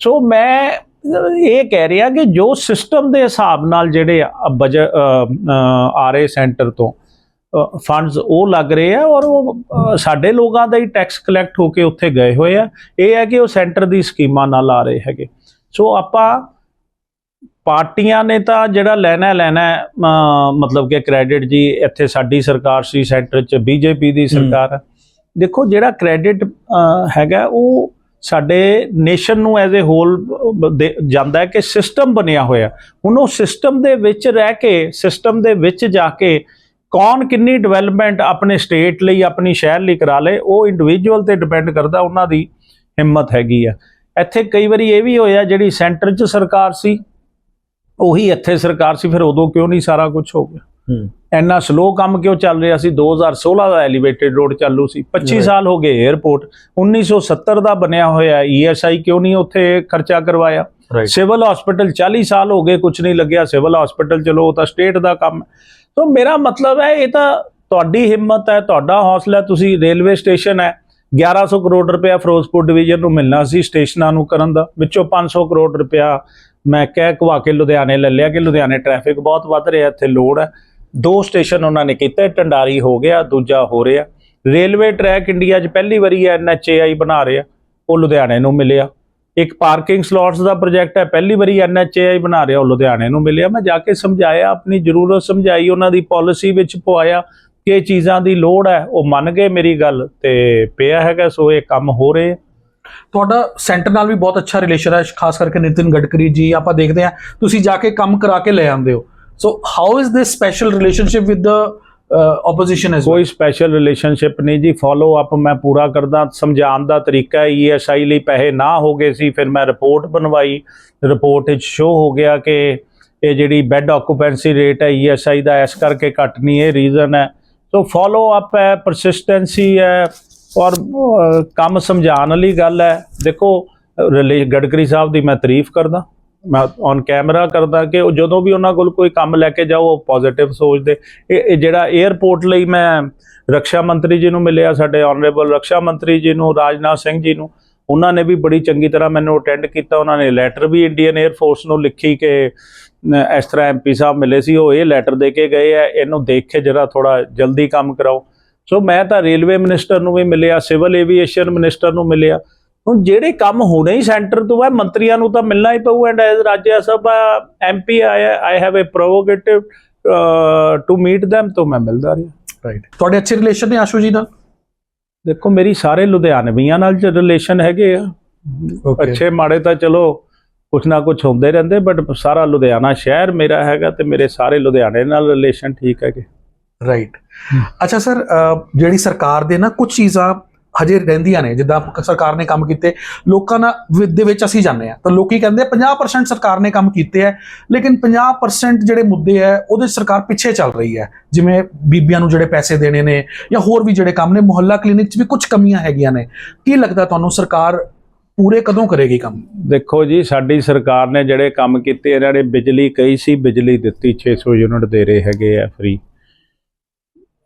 ਸੋ ਮੈਂ ਇਹ ਕਹਿ ਰਿਹਾ ਕਿ ਜੋ ਸਿਸਟਮ ਦੇ ਹਿਸਾਬ ਨਾਲ ਜਿਹੜੇ ਬਜਟ ਆ ਰਹੇ ਸੈਂਟਰ ਤੋਂ ਫੰਡਸ ਉਹ ਲੱਗ ਰਹੇ ਆ ਔਰ ਉਹ ਸਾਡੇ ਲੋਕਾਂ ਦਾ ਹੀ ਟੈਕਸ ਕਲੈਕਟ ਹੋ ਕੇ ਉੱਥੇ ਗਏ ਹੋਏ ਆ। ਇਹ ਹੈ ਕਿ ਉਹ ਸੈਂਟਰ ਦੀ ਸਕੀਮਾਂ ਨਾਲ ਆ ਰਹੇ ਹੈਗੇ। ਸੋ ਆਪਾਂ ਪਾਰਟੀਆਂ ਨੇ ਤਾਂ ਜਿਹੜਾ ਲੈਣਾ ਲੈਣਾ ਮਤਲਬ ਕਿ ਕ੍ਰੈਡਿਟ ਜੀ ਇੱਥੇ ਸਾਡੀ ਸਰਕਾਰ ਸੀ ਸੈਂਟਰ 'ਚ ਬੀਜੇਪੀ ਦੀ ਸਰਕਾਰ ਦੇਖੋ ਜਿਹੜਾ ਕ੍ਰੈਡਿਟ ਹੈਗਾ ਉਹ ਸਾਡੇ ਨੇਸ਼ਨ ਨੂੰ ਐਜ਼ ਅ ਹੋਲ ਜਾਂਦਾ ਹੈ ਕਿ ਸਿਸਟਮ ਬਣਿਆ ਹੋਇਆ। ਹੁਣ ਉਹ ਸਿਸਟਮ ਦੇ ਵਿੱਚ ਰਹਿ ਕੇ, ਸਿਸਟਮ ਦੇ ਵਿੱਚ ਜਾ ਕੇ ਕੌਣ ਕਿੰਨੀ ਡਿਵੈਲਪਮੈਂਟ ਆਪਣੇ ਸਟੇਟ ਲਈ, ਆਪਣੀ ਸ਼ਹਿਰ ਲਈ ਕਰਾ ਲੇ, ਉਹ ਇੰਡੀਵਿਜੂਅਲ ਤੇ ਡਿਪੈਂਡ ਕਰਦਾ, ਉਹਨਾਂ ਦੀ ਹਿੰਮਤ ਹੈਗੀ ਆ। ਇੱਥੇ ਕਈ ਵਾਰੀ ਇਹ ਵੀ ਹੋਇਆ, ਜਿਹੜੀ ਸੈਂਟਰ 'ਚ ਸਰਕਾਰ ਸੀ, ਉਹੀ ਇੱਥੇ ਸਰਕਾਰ ਸੀ, ਫਿਰ ਉਦੋਂ ਕਿਉਂ ਨਹੀਂ ਸਾਰਾ ਕੁਝ ਹੋ ਗਿਆ? ਇੰਨਾ ਸਲੋ ਕੰਮ ਕਿਉਂ ਚੱਲ ਰਿਹਾ ਸੀ? 2016 ਦਾ ਐਲੀਵੇਟਡ ਰੋਡ ਚਾਲੂ ਸੀ। 25 Right. ਸਾਲ ਹੋ ਗਏ 에ਅਰਪੋਰਟ 1970 ਦਾ ਬਣਿਆ ਹੋਇਆ ਈਐਸਆਈ ਕਿਉਂ ਨਹੀਂ ਉੱਥੇ ਖਰਚਾ ਕਰਵਾਇਆ? ਸਿਵਲ ਹਸਪੀਟਲ 40 ਸਾਲ ਹੋ ਗਏ ਕੁਝ ਨਹੀਂ ਲੱਗਿਆ। ਸਿਵਲ ਹਸਪੀਟਲ ਚਲੋ ਉਹ ਤਾਂ ਸਟੇਟ ਦਾ ਕੰਮ ਹੈ। ਸੋ ਮੇਰਾ ਮਤਲਬ ਹੈ ਇਹ ਤਾਂ ਤੁਹਾਡੀ ਹਿੰਮਤ ਹੈ ਤੁਹਾਡਾ ਹੌਸਲਾ ਤੁਸੀਂ ਰੇਲਵੇ ਸਟੇਸ਼ਨ ਹੈ। 1100 ਕਰੋੜ ਰੁਪਇਆ ਫਿਰੋਜ਼ਪੁਰ ਡਿਵੀਜ਼ਨ ਨੂੰ ਮਿਲਣਾ ਸੀ ਸਟੇਸ਼ਨਾਂ ਨੂੰ ਕਰਨ ਦਾ। ਵਿੱਚੋਂ 500 ਕਰੋੜ ਰੁਪਇਆ ਮੈਂ ਕਹਿ ਕਵਾ ਕੇ ਲੁਧਿਆਣੇ ਲੈ ਲਿਆ ਕਿ ਲੁਧਿਆਣੇ ਟ੍ਰੈਫਿਕ ਬਹੁਤ ਵੱਧ ਰਿਹਾ ਇੱਥੇ ਲੋਡ ਹੈ। ਦੋ ਸਟੇਸ਼ਨ ਉਹਨਾਂ ਨੇ ਕੀਤੇ, ਟੰਡਾਰੀ ਹੋ ਗਿਆ, ਦੂਜਾ ਹੋ ਰਿਹਾ। ਰੇਲਵੇ ਟਰੈਕ ਇੰਡੀਆ 'ਚ ਪਹਿਲੀ ਵਾਰੀ ਐਨਐਚਏਆਈ ਬਣਾ ਰਿਹਾ, ਉਹ ਲੁਧਿਆਣੇ ਨੂੰ ਮਿਲਿਆ। ਇੱਕ ਪਾਰਕਿੰਗ ਸਲੋਟਸ ਦਾ ਪ੍ਰੋਜੈਕਟ ਹੈ, ਪਹਿਲੀ ਵਾਰੀ ਐਨਐਚਏਆਈ ਬਣਾ ਰਿਹਾ, ਉਹ ਲੁਧਿਆਣੇ ਨੂੰ ਮਿਲਿਆ। ਮੈਂ ਜਾ ਕੇ ਸਮਝਾਇਆ, ਆਪਣੀ ਜ਼ਰੂਰਤ ਸਮਝਾਈ, ਉਹਨਾਂ ਦੀ ਪਾਲਿਸੀ ਵਿੱਚ ਪਵਾਇਆ ਕਿ ਚੀਜ਼ਾਂ ਦੀ ਲੋੜ ਹੈ, ਉਹ ਮੰਨ ਗਏ ਮੇਰੀ ਗੱਲ ਤੇ ਪਿਆ ਹੈਗਾ, ਸੋ ਇਹ ਕੰਮ ਹੋ ਰਹੇ ਆ। ਤੁਹਾਡਾ ਸੈਂਟਰ ਨਾਲ ਵੀ ਬਹੁਤ ਅੱਛਾ ਰਿਲੇਸ਼ਨ ਹੈ, ਖਾਸ ਕਰਕੇ ਨਿਤਿਨ ਗਡਕਰੀ ਜੀ, ਆਪਾਂ ਦੇਖਦੇ ਹਾਂ, ਤੁਸੀਂ ਜਾ ਕੇ ਕੰਮ ਕਰਾ ਕੇ ਲੈ ਆਉਂਦੇ ਹੋ। So how is this special relationship with the opposition as ਕੋਈ ਸਪੈਸ਼ਲ ਰਿਲੇਸ਼ਨਸ਼ਿਪ ਨਹੀਂ ਜੀ ਫੋਲੋ ਅਪ ਮੈਂ ਪੂਰਾ ਕਰਦਾ ਸਮਝਾਉਣ ਦਾ ਤਰੀਕਾ ਈਐਸਆਈ ਲਈ ਪੈਸੇ ਨਾ ਹੋ ਗਏ ਸੀ ਫਿਰ ਮੈਂ ਰਿਪੋਰਟ ਬਣਵਾਈ ਰਿਪੋਰਟ ਵਿੱਚ ਸ਼ੋ ਹੋ ਗਿਆ ਕਿ ਇਹ ਜਿਹੜੀ ਬੈੱਡ ਆਕੂਪੈਂਸੀ ਰੇਟ ਹੈ ਈਐਸਆਈ ਦਾ ਇਸ ਕਰਕੇ ਘੱਟ ਨਹੀਂ ਇਹ ਰੀਜ਼ਨ ਹੈ ਸੋ ਫੋਲੋ ਅਪ ਹੈ ਪਰਸਿਸਟੈਂਸੀ ਹੈ ਔਰ ਕੰਮ ਸਮਝਾਉਣ ਵਾਲੀ ਗੱਲ ਹੈ ਦੇਖੋ ਰਿਲੇ ਗਡਕਰੀ ਸਾਹਿਬ ਦੀ ਮੈਂ ਤਾਰੀਫ ਕਰਦਾ ਮੈਂ ਔਨ ਕੈਮਰਾ ਕਰਦਾ ਕਿ ਉਹ ਜਦੋਂ ਵੀ ਉਹਨਾਂ ਕੋਲ ਕੋਈ ਕੰਮ ਲੈ ਕੇ ਜਾਓ, ਉਹ ਪੋਜ਼ਿਟਿਵ ਸੋਚਦੇ। ਇਹ ਜਿਹੜਾ 에ਅਰਪੋਰਟ ਲਈ ਮੈਂ ਰੱਖਿਆ ਮੰਤਰੀ ਜੀ ਨੂੰ ਮਿਲਿਆ, ਸਾਡੇ ਆਨਰੇਬਲ ਰੱਖਿਆ ਮੰਤਰੀ ਜੀ ਨੂੰ, ਰਾਜਨਾਥ ਸਿੰਘ ਜੀ ਨੂੰ, ਉਹਨਾਂ ਨੇ ਵੀ ਬੜੀ ਚੰਗੀ ਤਰ੍ਹਾਂ ਮੈਨੂੰ ਅਟੈਂਡ ਕੀਤਾ। ਉਹਨਾਂ ਨੇ ਲੈਟਰ ਵੀ ਇੰਡੀਅਨ 에ਅਰ ਫੋਰਸ ਨੂੰ ਲਿਖੀ ਕਿ ਇਸ ਤਰ੍ਹਾਂ ਐਮਪੀ ਸਾਹਿਬ ਮਿਲੇ ਸੀ, ਉਹ ਇਹ ਲੈਟਰ ਦੇ ਕੇ ਗਏ ਆ। ਇਹਨੂੰ ਦੇਖ ਕੇ ਜਰਾ ਥੋੜਾ ਜਲਦੀ ਕੰਮ ਕਰਾਓ। ਸੋ ਮੈਂ ਤਾਂ ਰੇਲਵੇ ਮਿਨਿਸਟਰ ਨੂੰ ਵੀ ਮਿਲਿਆ ਸਿਵਲ ਏਵੀਏਸ਼ਨ ਮਿਨਿਸਟਰ ਨੂੰ ਮਿਲਿਆ। ਹੁਣ ਜਿਹੜੇ ਕੰਮ ਹੋਣੇ ਹੀ ਸੈਂਟਰ ਤੋਂ ਹੈ ਮੰਤਰੀਆਂ ਨੂੰ ਤਾਂ ਮਿਲਣਾ ਹੀ ਪਊ and as Rajya Sabha MP I have a prerogative to meet them ਤੋਂ ਮੈਂ ਮਿਲਦਾ ਰਿਹਾ। ਰਾਈਟ ਤੁਹਾਡੇ ਅੱਛੇ ਰਿਲੇਸ਼ਨ ਨੇ ਆਸ਼ੂ ਜੀ ਨਾਲ? ਦੇਖੋ ਮੇਰੀ ਸਾਰੇ ਲੁਧਿਆਣਵੀਆਂ ਨਾਲ ਰਿਲੇਸ਼ਨ ਹੈਗੇ ਆ। ਅੱਛੇ ਮਾੜੇ ਤਾਂ ਚਲੋ ਕੁਛ ਨਾ ਕੁਛ ਹੁੰਦੇ ਰਹਿੰਦੇ ਬਟ ਸਾਰਾ ਲੁਧਿਆਣਾ ਸ਼ਹਿਰ ਮੇਰਾ ਹੈਗਾ ਤੇ ਮੇਰੇ ਸਾਰੇ ਲੁਧਿਆਣੇ ਨਾਲ ਰਿਲੇਸ਼ਨ ਠੀਕ ਹੈਗੇ। ਰਾਈਟ ਅੱਛਾ ਸਰ ਜਿਹੜੀ ਸਰਕਾਰ ਦੇ ਨਾ ਕੁਝ ਚੀਜ਼ਾਂ ਹਜੇ ਰਹਿੰਦੀਆਂ ਨੇ, ਜਿੱਦਾਂ ਸਰਕਾਰ ਨੇ ਕੰਮ ਕੀਤੇ, ਲੋਕਾਂ ਨਾਲ ਵਿ- ਦੇ ਵਿੱਚ ਅਸੀਂ ਜਾਂਦੇ ਆ ਤਾਂ ਲੋਕੀ ਕਹਿੰਦੇ ਆ 50% ਸਰਕਾਰ ਨੇ ਕੰਮ ਕੀਤੇ ਹੈ, ਲੇਕਿਨ 50% ਜਿਹੜੇ ਮੁੱਦੇ ਹੈ, ਉਹਦੇ ਸਰਕਾਰ ਪਿੱਛੇ ਚੱਲ ਰਹੀ ਹੈ। ਜਿਵੇਂ ਬੀਬੀਆਂ ਨੂੰ ਜਿਹੜੇ ਪੈਸੇ ਦੇਣੇ ਨੇ, ਜਾਂ ਹੋਰ ਵੀ ਜਿਹੜੇ ਕੰਮ ਨੇ, ਮੁਹੱਲਾ ਕਲੀਨਿਕ 'ਚ ਵੀ ਕੁਝ ਕਮੀਆਂ ਹੈਗੀਆਂ ਨੇ। ਕੀ ਲੱਗਦਾ ਤੁਹਾਨੂੰ ਸਰਕਾਰ ਪੂਰੇ ਕਦੋਂ ਕਰੇਗੀ ਕੰਮ? ਦੇਖੋ ਜੀ, ਸਾਡੀ ਸਰਕਾਰ ਨੇ ਜਿਹੜੇ ਕੰਮ ਕੀਤੇ, ਇਹਨਾਂ ਨੇ ਬਿਜਲੀ ਕਹੀ ਸੀ, ਬਿਜਲੀ ਦਿੱਤੀ 600 ਯੂਨਿਟ ਦੇ ਰਹੇ ਹੈਗੇ ਆ ਫ੍ਰੀ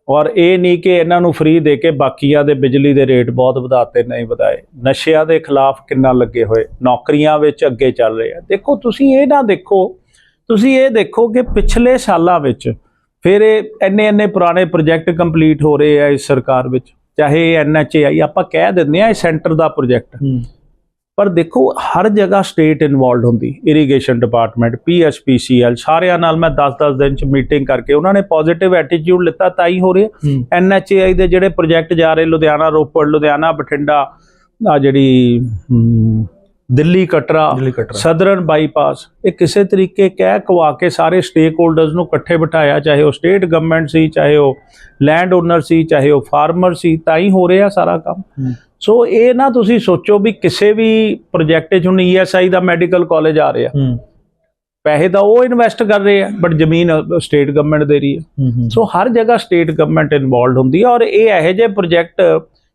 ਔਰ ਇਹ ਨਹੀਂ ਕਿ ਇਹਨਾਂ ਨੂੰ ਫ੍ਰੀ ਦੇ ਕੇ ਬਾਕੀਆਂ ਦੇ ਬਿਜਲੀ ਦੇ ਰੇਟ ਬਹੁਤ ਵਧਾਤੇ ਨਹੀਂ ਵਧਾਏ। ਨਸ਼ਿਆਂ ਦੇ ਖਿਲਾਫ ਕਿੰਨਾ ਲੱਗੇ ਹੋਏ। ਨੌਕਰੀਆਂ ਵਿੱਚ ਅੱਗੇ ਚੱਲ ਰਹੇ ਆ। ਦੇਖੋ, ਤੁਸੀਂ ਇਹ ਨਾ ਦੇਖੋ, ਤੁਸੀਂ ਇਹ ਦੇਖੋ ਕਿ ਪਿਛਲੇ ਸਾਲਾਂ ਵਿੱਚ ਫਿਰ ਇਹ ਇੰਨੇ ਇੰਨੇ ਪੁਰਾਣੇ ਪ੍ਰੋਜੈਕਟ ਕੰਪਲੀਟ ਹੋ ਰਹੇ ਆ ਇਸ ਸਰਕਾਰ ਵਿੱਚ। ਚਾਹੇ ਐਨਐਚਏਆਈ ਆਪਾਂ ਕਹਿ ਦਿੰਦੇ ਆ ਇਹ ਸੈਂਟਰ ਦਾ ਪ੍ਰੋਜੈਕਟ ਪਰ ਦੇਖੋ ਹਰ ਜਗ੍ਹਾ ਸਟੇਟ ਇਨਵੋਲਡ ਹੁੰਦੀ ਇਰੀਗੇਸ਼ਨ ਡਿਪਾਰਟਮੈਂਟ ਪੀਐਸਪੀਸੀਐਲ ਸਾਰਿਆਂ ਨਾਲ ਮੈਂ 10-10 ਦਿਨ ਚ ਮੀਟਿੰਗ ਕਰਕੇ ਉਹਨਾਂ ਨੇ ਪੋਜ਼ਿਟਿਵ ਐਟੀਟਿਊਡ ਲਿੱਤਾ ਤਾਂ ਹੀ ਹੋ ਰਿਹਾ। ਐਨਐਚਏਆਈ ਦੇ ਜਿਹੜੇ ਪ੍ਰੋਜੈਕਟ ਜਾ ਰਹੇ ਲੁਧਿਆਣਾ ਰੋਪੜ ਲੁਧਿਆਣਾ ਬਠਿੰਡਾ ਆ ਜਿਹੜੀ ਦਿੱਲੀ ਕਟਰਾ ਸਦਰਨ ਬਾਈਪਾਸ ਇਹ ਕਿਸੇ ਤਰੀਕੇ ਕਹਿ ਕਵਾ ਕੇ ਸਾਰੇ ਸਟੇਕ ਹੋਲਡਰਸ ਨੂੰ ਇਕੱਠੇ ਬਿਠਾਇਆ ਚਾਹੇ ਉਹ ਸਟੇਟ ਗਵਰਨਮੈਂਟ ਸੀ ਚਾਹੇ ਉਹ ਲੈਂਡ ਓਨਰ ਸੀ ਚਾਹੇ ਉਹ ਫਾਰਮਰ ਸੀ ਤਾਂ ਹੀ ਹੋ ਰਿਹਾ ਸਾਰਾ ਕੰਮ। ਸੋ ਇਹ ਨਾ ਤੁਸੀਂ ਸੋਚੋ ਵੀ ਕਿਸੇ ਵੀ ਪ੍ਰੋਜੈਕਟ 'ਚ ਹੁਣ ਈਐਸਆਈ ਦਾ ਮੈਡੀਕਲ ਕਾਲਜ ਆ ਰਿਹਾ। ਪੈਸੇ ਤਾਂ ਉਹ ਇਨਵੈਸਟ ਕਰ ਰਹੇ ਆ ਬਟ ਜ਼ਮੀਨ ਸਟੇਟ ਗਵਰਨਮੈਂਟ ਦੇ ਰਹੀ ਹੈ ਸੋ ਹਰ ਜਗ੍ਹਾ ਸਟੇਟ ਗਵਰਨਮੈਂਟ ਇਨਵੋਲਡ ਹੁੰਦੀ ਹੈ ਔਰ ਇਹ ਇਹੋ ਜਿਹੇ ਪ੍ਰੋਜੈਕਟ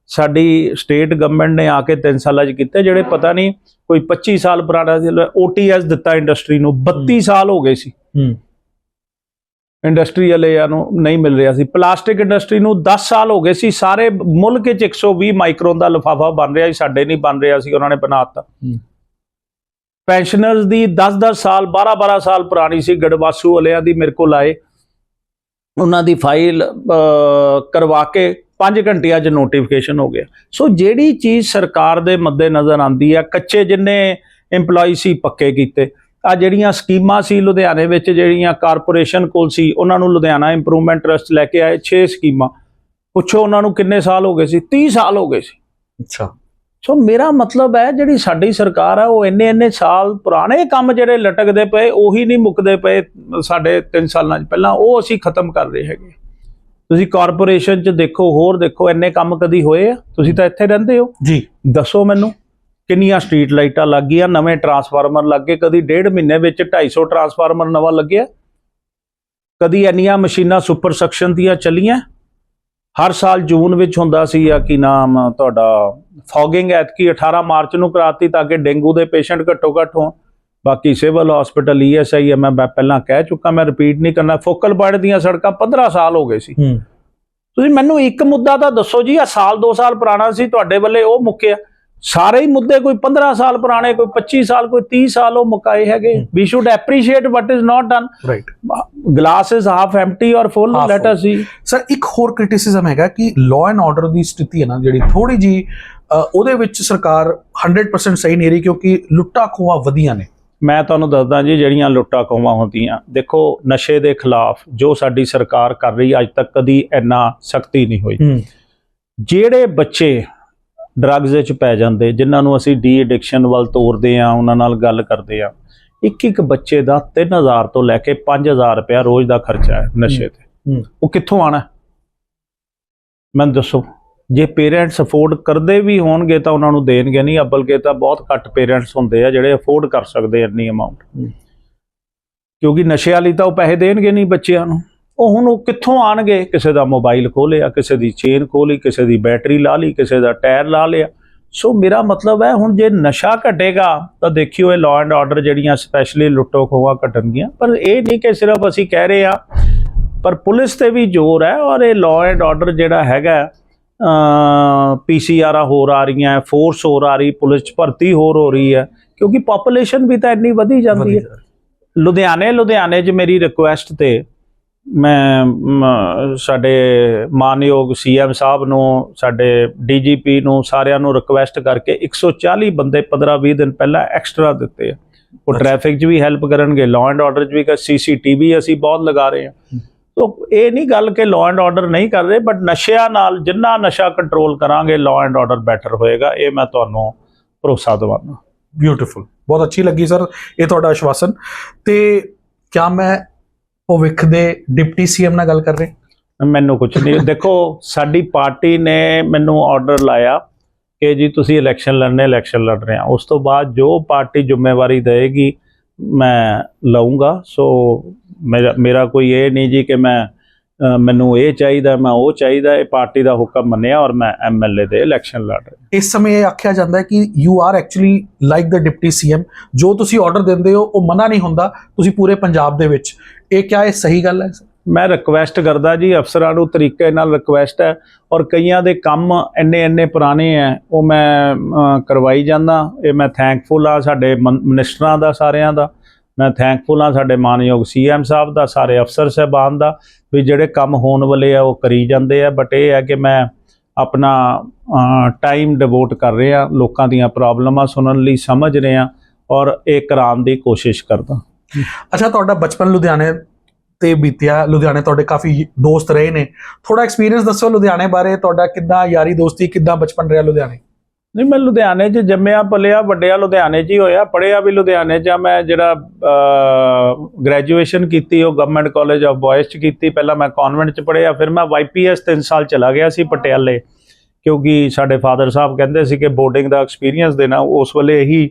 ਸਾਡੀ ਸਟੇਟ ਗਵਰਨਮੈਂਟ ਨੇ ਆ ਕੇ 3 ਸਾਲਾਂ 'ਚ ਕੀਤੇ ਜਿਹੜੇ ਪਤਾ ਨਹੀਂ ਕੋਈ 25 ਸਾਲ ਪੁਰਾਣਾ ਓਟੀਐਸ ਦਿੱਤਾ ਇੰਡਸਟਰੀ ਨੂੰ 32 ਸਾਲ ਹੋ ਗਏ ਸੀ। ਇੰਡਸਟਰੀ ਵਾਲਿਆਂ ਨੂੰ ਨਹੀਂ ਮਿਲ ਰਿਹਾ ਸੀ। ਪਲਾਸਟਿਕ ਇੰਡਸਟਰੀ ਨੂੰ 10 ਸਾਲ ਹੋ ਗਏ ਸੀ। ਸਾਰੇ ਮੁਲਕ 'ਚ 120 ਮਾਈਕਰੋਨ ਦਾ ਲਿਫਾਫਾ ਬਣ ਰਿਹਾ ਸੀ। ਸਾਡੇ ਨਹੀਂ ਬਣ ਰਿਹਾ ਸੀ ਉਹਨਾਂ ਨੇ ਬਣਾਤਾ। ਪੈਨਸ਼ਨਰਸ ਦੀ 10-10 ਸਾਲ 12-12 ਸਾਲ ਪੁਰਾਣੀ ਸੀ। ਗੜਵਾਸੂ ਵਾਲਿਆਂ ਦੀ ਮੇਰੇ ਕੋਲ ਆਏ। ਉਹਨਾਂ ਦੀ ਫਾਈਲ ਕਰਵਾ ਕੇ 5 ਘੰਟਿਆਂ 'ਚ ਨੋਟੀਫਿਕੇਸ਼ਨ ਹੋ ਗਿਆ। ਸੋ ਜਿਹੜੀ ਚੀਜ਼ ਸਰਕਾਰ ਦੇ ਮੱਦੇ ਨਜ਼ਰ ਆਂਦੀ ਆ ਕੱਚੇ ਜਿੰਨੇ EMPLOYE ਸੀ ਪੱਕੇ ਕੀਤੇ। ਆ ਜਿਹੜੀਆਂ ਸਕੀਮਾਂ ਸੀ ਲੁਧਿਆਣੇ ਵਿੱਚ ਜਿਹੜੀਆਂ ਕਾਰਪੋਰੇਸ਼ਨ ਕੋਲ ਸੀ ਉਹਨਾਂ ਨੂੰ ਲੁਧਿਆਣਾ ਇੰਪਰੂਵਮੈਂਟ ਟਰਸਟ ਲੈ ਕੇ ਆਏ 6 ਸਕੀਮਾਂ। ਪੁੱਛੋ ਉਹਨਾਂ ਨੂੰ ਕਿੰਨੇ ਸਾਲ ਹੋ ਗਏ ਸੀ? 30 ਸਾਲ ਹੋ ਗਏ ਸੀ। ਅੱਛਾ। ਸੋ ਮੇਰਾ ਮਤਲਬ ਹੈ ਜਿਹੜੀ ਸਾਡੀ ਸਰਕਾਰ ਆ ਉਹ ਇੰਨੇ ਇੰਨੇ ਸਾਲ ਪੁਰਾਣੇ ਕੰਮ ਜਿਹੜੇ ਲਟਕਦੇ ਪਏ ਉਹੀ ਨਹੀਂ ਮੁੱਕਦੇ ਪਏ ਸਾਡੇ 3 ਸਾਲਾਂ 'ਚ। ਪਹਿਲਾਂ ਉਹ ਅਸੀਂ ਖਤਮ ਕਰ ਰਹੇ ਹੈਗੇ। ਤੁਸੀਂ ਕਾਰਪੋਰੇਸ਼ਨ 'ਚ ਦੇਖੋ ਹੋਰ ਦੇਖੋ ਇੰਨੇ ਕੰਮ ਕਦੀ ਹੋਏ ਆ? ਤੁਸੀਂ ਤਾਂ ਇੱਥੇ ਰਹਿੰਦੇ ਹੋ। ਜੀ। ਦੱਸੋ ਮੈਨੂੰ। ਕਿੰਨੀਆਂ ਸਟਰੀਟ ਲਾਈਟਾਂ ਲੱਗ ਗਈਆਂ ਨਵੇਂ ਟਰਾਂਸਫਾਰਮਰ ਲੱਗੇ ਕਦੀ ਡੇਢ ਮਹੀਨੇ ਵਿੱਚ 250 ਟਰਾਂਸਫਾਰਮਰ ਨਵਾਂ ਲੱਗਿਆ। ਕਦੀ ਇੰਨੀਆਂ ਮਸ਼ੀਨਾਂ ਸੁਪਰ ਸਕਸ਼ਨ ਦੀਆਂ ਚੱਲੀਆਂ। ਹਰ ਸਾਲ ਜੂਨ ਵਿੱਚ ਹੁੰਦਾ ਸੀ ਆ ਕੀ ਨਾਮ ਤੁਹਾਡਾ ਫੌਗਿੰਗ ਐਤਕੀ 18 ਮਾਰਚ ਨੂੰ ਕਰਾਤੀ ਤਾਂ ਕਿ ਡੇਂਗੂ ਦੇ ਪੇਸ਼ੈਂਟ ਘੱਟੋ ਘੱਟ ਹੋਣ। ਬਾਕੀ ਸਿਵਲ ਹਸਪੀਟਲ ਈਐਸਆਈ ਮੈਂ ਪਹਿਲਾਂ ਕਹਿ ਚੁੱਕਾ ਮੈਂ ਰਿਪੀਟ ਨਹੀਂ ਕਰਨਾ। ਫੋਕਲ ਪੁਆਇੰਟ ਦੀਆਂ ਸੜਕਾਂ 15 ਸਾਲ ਹੋ ਗਏ ਸੀ। ਤੁਸੀਂ ਮੈਨੂੰ ਇੱਕ ਮੁੱਦਾ ਤਾਂ ਦੱਸੋ ਜੀ ਆ ਸਾਲ 2 ਸਾਲ ਪੁਰਾਣਾ ਸੀ ਤੁਹਾਡੇ ਵੱਲੇ ਉਹ ਮੁੱਕਿਆ ਸਾਰੇ ਹੀ ਮੁੱਦੇ ਕੋਈ 15 ਸਾਲ ਪੁਰਾਣੇ ਕੋਈ 25 ਸਾਲ ਕੋਈ 30 ਸਾਲ ਉਹ ਮੁਕਾਏ ਹੈਗੇ। We should appreciate what is not done right glass is half empty or full light. Us see sir ਇੱਕ ਹੋਰ ਕ੍ਰਿਟਿਸਿਜ਼ਮ ਹੈਗਾ ਕਿ ਲਾਅ ਐਂਡ ਆਰਡਰ ਦੀ ਸਥਿਤੀ ਹੈ ਨਾ ਜਿਹੜੀ ਥੋੜੀ ਜੀ ਉਹਦੇ ਵਿੱਚ ਸਰਕਾਰ 100% ਸਹੀ ਨਹੀਂ ਰਹੀ ਕਿਉਂਕਿ ਲੁੱਟਾ ਖੋਆ ਵਧੀਆਂ ਨੇ। ਮੈਂ ਤੁਹਾਨੂੰ ਦੱਸਦਾ ਜੀ ਜਿਹੜੀਆਂ ਲੁੱਟਾਂ ਖੋਵਾਂ ਹੁੰਦੀਆਂ ਦੇਖੋ ਨਸ਼ੇ ਦੇ ਖਿਲਾਫ ਜੋ ਸਾਡੀ ਸਰਕਾਰ ਕਰ ਰਹੀ ਅੱਜ ਤੱਕ ਕਦੀ ਇੰਨਾ ਸਖਤੀ ਨਹੀਂ ਹੋਈ। ਜਿਹੜੇ ਬੱਚੇ ਡਰੱਗਸ ਵਿੱਚ ਪੈ ਜਾਂਦੇ ਜਿਨ੍ਹਾਂ ਨੂੰ ਅਸੀਂ ਡੀ ਐਡਿਕਸ਼ਨ ਵੱਲ ਤੋਰਦੇ ਆ ਉਹਨਾਂ ਨਾਲ ਗੱਲ ਕਰਦੇ ਆ ਇੱਕ ਇੱਕ ਬੱਚੇ ਦਾ 3000 ਤੋਂ ਲੈ ਕੇ 5000 ਰੁਪਇਆ ਰੋਜ਼ ਦਾ ਖਰਚਾ ਹੈ ਨਸ਼ੇ ਤੇ। ਉਹ ਕਿੱਥੋਂ ਆਣਾ ਮੈਨੂੰ ਦੱਸੋ। ਜੇ ਪੇਰੈਂਟਸ ਅਫੋਰਡ ਕਰਦੇ ਵੀ ਹੋਣਗੇ ਤਾਂ ਉਹਨਾਂ ਨੂੰ ਦੇਣਗੇ ਨਹੀਂ ਬਲਕਿ ਤਾਂ ਬਹੁਤ ਘੱਟ ਪੇਰੈਂਟਸ ਹੁੰਦੇ ਆ ਜਿਹੜੇ ਅਫੋਰਡ ਕਰ ਸਕਦੇ ਇੰਨੀ ਅਮਾਉਂਟ। ਕਿਉਂਕਿ ਨਸ਼ੇ ਵਾਲੀ ਤਾਂ ਉਹ ਪੈਸੇ ਦੇਣਗੇ ਨਹੀਂ ਬੱਚਿਆਂ ਨੂੰ। ਉਹ ਹੁਣ ਉਹ ਕਿੱਥੋਂ ਆਣਗੇ? ਕਿਸੇ ਦਾ ਮੋਬਾਈਲ ਖੋਲਿਆ ਕਿਸੇ ਦੀ ਚੇਨ ਖੋਲੀ ਕਿਸੇ ਦੀ ਬੈਟਰੀ ਲਾ ਲਈ ਕਿਸੇ ਦਾ ਟਾਇਰ ਲਾ ਲਿਆ। ਸੋ ਮੇਰਾ ਮਤਲਬ ਹੈ ਹੁਣ ਜੇ ਨਸ਼ਾ ਘਟੇਗਾ ਤਾਂ ਦੇਖਿਓ ਇਹ ਲਾਅ ਐਂਡ ਆਰਡਰ ਜਿਹੜੀਆਂ ਸਪੈਸ਼ਲੀ ਲੁੱਟੋ ਖੋਹਾਂ ਘਟਣਗੀਆਂ। ਪਰ ਇਹ ਨਹੀਂ ਕਿ ਸਿਰਫ ਅਸੀਂ ਕਹਿ ਰਹੇ ਆ ਪਰ ਪੁਲਿਸ ਤੇ ਵੀ ਜ਼ੋਰ ਹੈ ਔਰ ਇਹ ਲਾਅ ਐਂਡ ਆਰਡਰ ਜਿਹੜਾ ਹੈਗਾ ਪੀਸੀਆਰ ਹੋਰ ਆ ਰਹੀਆਂ ਫੋਰਸ ਹੋਰ ਆ ਰਹੀ ਪੁਲਿਸ ਚ ਭਰਤੀ ਹੋਰ ਹੋ ਰਹੀ ਹੈ ਕਿਉਂਕਿ ਪੋਪੂਲੇਸ਼ਨ ਵੀ ਤਾਂ ਇੰਨੀ ਵਧੀ ਜਾਂਦੀ ਹੈ। ਲੁਧਿਆਣੇ ਲੁਧਿਆਣੇ 'ਚ ਮੇਰੀ ਰਿਕੁਐਸਟ ਤੇ ਮੈਂ ਸਾਡੇ ਮਾਨਯੋਗ ਸੀਐਮ ਸਾਹਿਬ ਨੂੰ ਸਾਡੇ ਡੀਜੀਪੀ ਨੂੰ ਸਾਰਿਆਂ ਨੂੰ ਰਿਕੁਐਸਟ ਕਰਕੇ 140 ਬੰਦੇ 15-20 ਦਿਨ ਪਹਿਲਾਂ ਐਕਸਟਰਾ ਦਿੱਤੇ ਆ। ਉਹ। ਟ੍ਰੈਫਿਕ 'ਚ ਵੀ ਹੈਲਪ ਕਰਨਗੇ ਲਾਅ ਐਂਡ ਆਰਡਰ 'ਚ ਵੀ ਸੀਸੀਟੀਵੀ ਅਸੀਂ ਬਹੁਤ ਲਗਾ ਰਹੇ ਹਾਂ। ਸੋ ਇਹ ਨਹੀਂ ਗੱਲ ਕਿ ਲਾਅ ਐਂਡ ਆਰਡਰ ਨਹੀਂ ਕਰ ਰਹੇ ਬਟ ਨਸ਼ਿਆਂ ਨਾਲ ਜਿੰਨਾ ਨਸ਼ਾ ਕੰਟਰੋਲ ਕਰਾਂਗੇ ਲਾਅ ਐਂਡ ਆਰਡਰ ਬੈਟਰ ਹੋਏਗਾ ਇਹ ਮੈਂ ਤੁਹਾਨੂੰ ਭਰੋਸਾ ਦਿਵਾਉਂਦਾ। ਬਿਊਟੀਫੁਲ ਬਹੁਤ ਅੱਛੀ ਲੱਗੀ ਸਰ ਇਹ ਤੁਹਾਡਾ ਆਸ਼ਵਾਸਨ। ਤੇ ਕਿਆ ਮੈਂ ਭਵਿੱਖ ਦੇ ਡਿਪਟੀ ਸੀਐਮ ਨਾਲ ਗੱਲ ਕਰ ਰਹੇ? ਮੈਨੂੰ ਕੁਝ ਨਹੀਂ। ਦੇਖੋ, ਸਾਡੀ ਪਾਰਟੀ ਨੇ ਮੈਨੂੰ ਆਰਡਰ ਲਾਇਆ ਕਿ ਜੀ ਤੁਸੀਂ ਇਲੈਕਸ਼ਨ ਲੜਨੇ ਇਲੈਕਸ਼ਨ ਲੜ ਰਹੇ ਆ। ਉਸ ਤੋਂ ਬਾਅਦ ਜੋ ਪਾਰਟੀ ਜ਼ਿੰਮੇਵਾਰੀ ਦੇਗੀ ਮੈਂ ਲਵਾਂਗਾ ਸੋ ਮੇਰਾ ਮੇਰਾ ਕੋਈ ਇਹ ਨਹੀਂ ਜੀ ਕਿ ਮੈਂ ਮੈਨੂੰ ਇਹ ਚਾਹੀਦਾ ਮੈਂ ਉਹ ਚਾਹੀਦਾ ਇਹ ਪਾਰਟੀ ਦਾ ਹੁਕਮ ਮੰਨਿਆ ਔਰ ਮੈਂ ਐਮਐਲਏ ਦੇ ਇਲੈਕਸ਼ਨ ਲੜ ਰਿਹਾ। ਇਸ ਸਮੇਂ ਇਹ ਆਖਿਆ ਜਾਂਦਾ ਹੈ ਕਿ you are actually like the deputy CM ਜੋ ਤੁਸੀਂ ਆਰਡਰ ਦਿੰਦੇ ਹੋ ਉਹ ਮਨਾ ਨਹੀਂ ਹੁੰਦਾ ਤੁਸੀਂ ਪੂਰੇ ਪੰਜਾਬ ਦੇ ਵਿੱਚ। ਇਹ ਕਿਆ ਇਹ ਸਹੀ ਗੱਲ ਹੈ? ਮੈਂ ਰਿਕਵੈਸਟ ਕਰਦਾ ਜੀ ਅਫਸਰਾਂ ਨੂੰ ਤਰੀਕੇ ਨਾਲ ਰਿਕਵੈਸਟ ਹੈ ਔਰ ਕਈਆਂ ਦੇ ਕੰਮ ਇੰਨੇ ਇੰਨੇ ਪੁਰਾਣੇ ਹੈ ਉਹ ਮੈਂ ਕਰਵਾਈ ਜਾਂਦਾ ਇਹ ਮੈਂ ਥੈਂਕਫੁਲ ਆ ਸਾਡੇ ਮਨ- ਮਿਨਿਸਟਰਾਂ ਦਾ ਸਾਰਿਆਂ ਦਾ। ਮੈਂ ਥੈਂਕਫੁਲ ਹਾਂ, ਸਾਡੇ ਮਾਨਯੋਗ ਸੀਐਮ ਸਾਹਿਬ ਦਾ, ਸਾਰੇ ਅਫਸਰ ਸਹਿਬਾਨ ਦਾ, ਵੀ ਜਿਹੜੇ ਕੰਮ ਹੋਣ ਵਾਲੇ ਆ, ਉਹ ਕਰੀ ਜਾਂਦੇ ਆ। ਬਟ ਇਹ ਹੈ ਕਿ ਮੈਂ ਆਪਣਾ ਟਾਈਮ ਡਿਵੋਟ ਕਰ ਰਿਹਾ, ਲੋਕਾਂ ਦੀਆਂ ਪ੍ਰੋਬਲਮਾਂ ਸੁਣਨ ਲਈ ਸਮਝ ਰਿਹਾ ਔਰ ਇਹ ਕਰਾਉਣ ਦੀ ਕੋਸ਼ਿਸ਼ ਕਰਦਾ। ਅੱਛਾ, ਤੁਹਾਡਾ ਬਚਪਨ ਲੁਧਿਆਣੇ ਤੇ ਬੀਤਿਆ। ਲੁਧਿਆਣੇ ਤੁਹਾਡੇ ਕਾਫੀ ਦੋਸਤ ਰਹੇ ਨੇ। ਥੋੜਾ ਐਕਸਪੀਰੀਅੰਸ ਦੱਸੋ ਲੁਧਿਆਣੇ ਬਾਰੇ, ਤੁਹਾਡਾ ਕਿੱਦਾਂ ਯਾਰੀ ਦੋਸਤੀ, ਕਿੱਦਾਂ ਬਚਪਨ ਰਿਹਾ ਲੁਧਿਆਣੇ? ਨਹੀਂ, ਮੈਂ ਲੁਧਿਆਣੇ 'ਚ ਜੰਮਿਆ, ਪਲਿਆ, ਵੱਡਿਆ ਲੁਧਿਆਣੇ 'ਚ ਹੀ ਹੋਇਆ। ਪੜਿਆ ਵੀ ਲੁਧਿਆਣੇ 'ਚ ਆ। ਮੈਂ ਜਿਹੜਾ ਗ੍ਰੈਜੂਏਸ਼ਨ ਕੀਤੀ, ਉਹ ਗਵਰਨਮੈਂਟ ਕਾਲਜ ਆਫ ਬॉयਜ਼ 'ਚ ਕੀਤੀ। ਪਹਿਲਾਂ ਮੈਂ ਕਨਵੈਂਟ 'ਚ ਪੜਿਆ ਫਿਰ ਮੈਂ ਵਾਈਪੀਐਸ 3 ਸਾਲ ਚਲਾ ਗਿਆ ਸੀ ਪਟਿਆਲੇ। ਕਿਉਂਕਿ ਸਾਡੇ ਫਾਦਰ ਸਾਹਿਬ ਕਹਿੰਦੇ ਸੀ ਕਿ ਬੋਰਡਿੰਗ ਦਾ ਐਕਸਪੀਰੀਅੰਸ ਦੇਣਾ। ਉਸ ਵੇਲੇ ਇਹੀ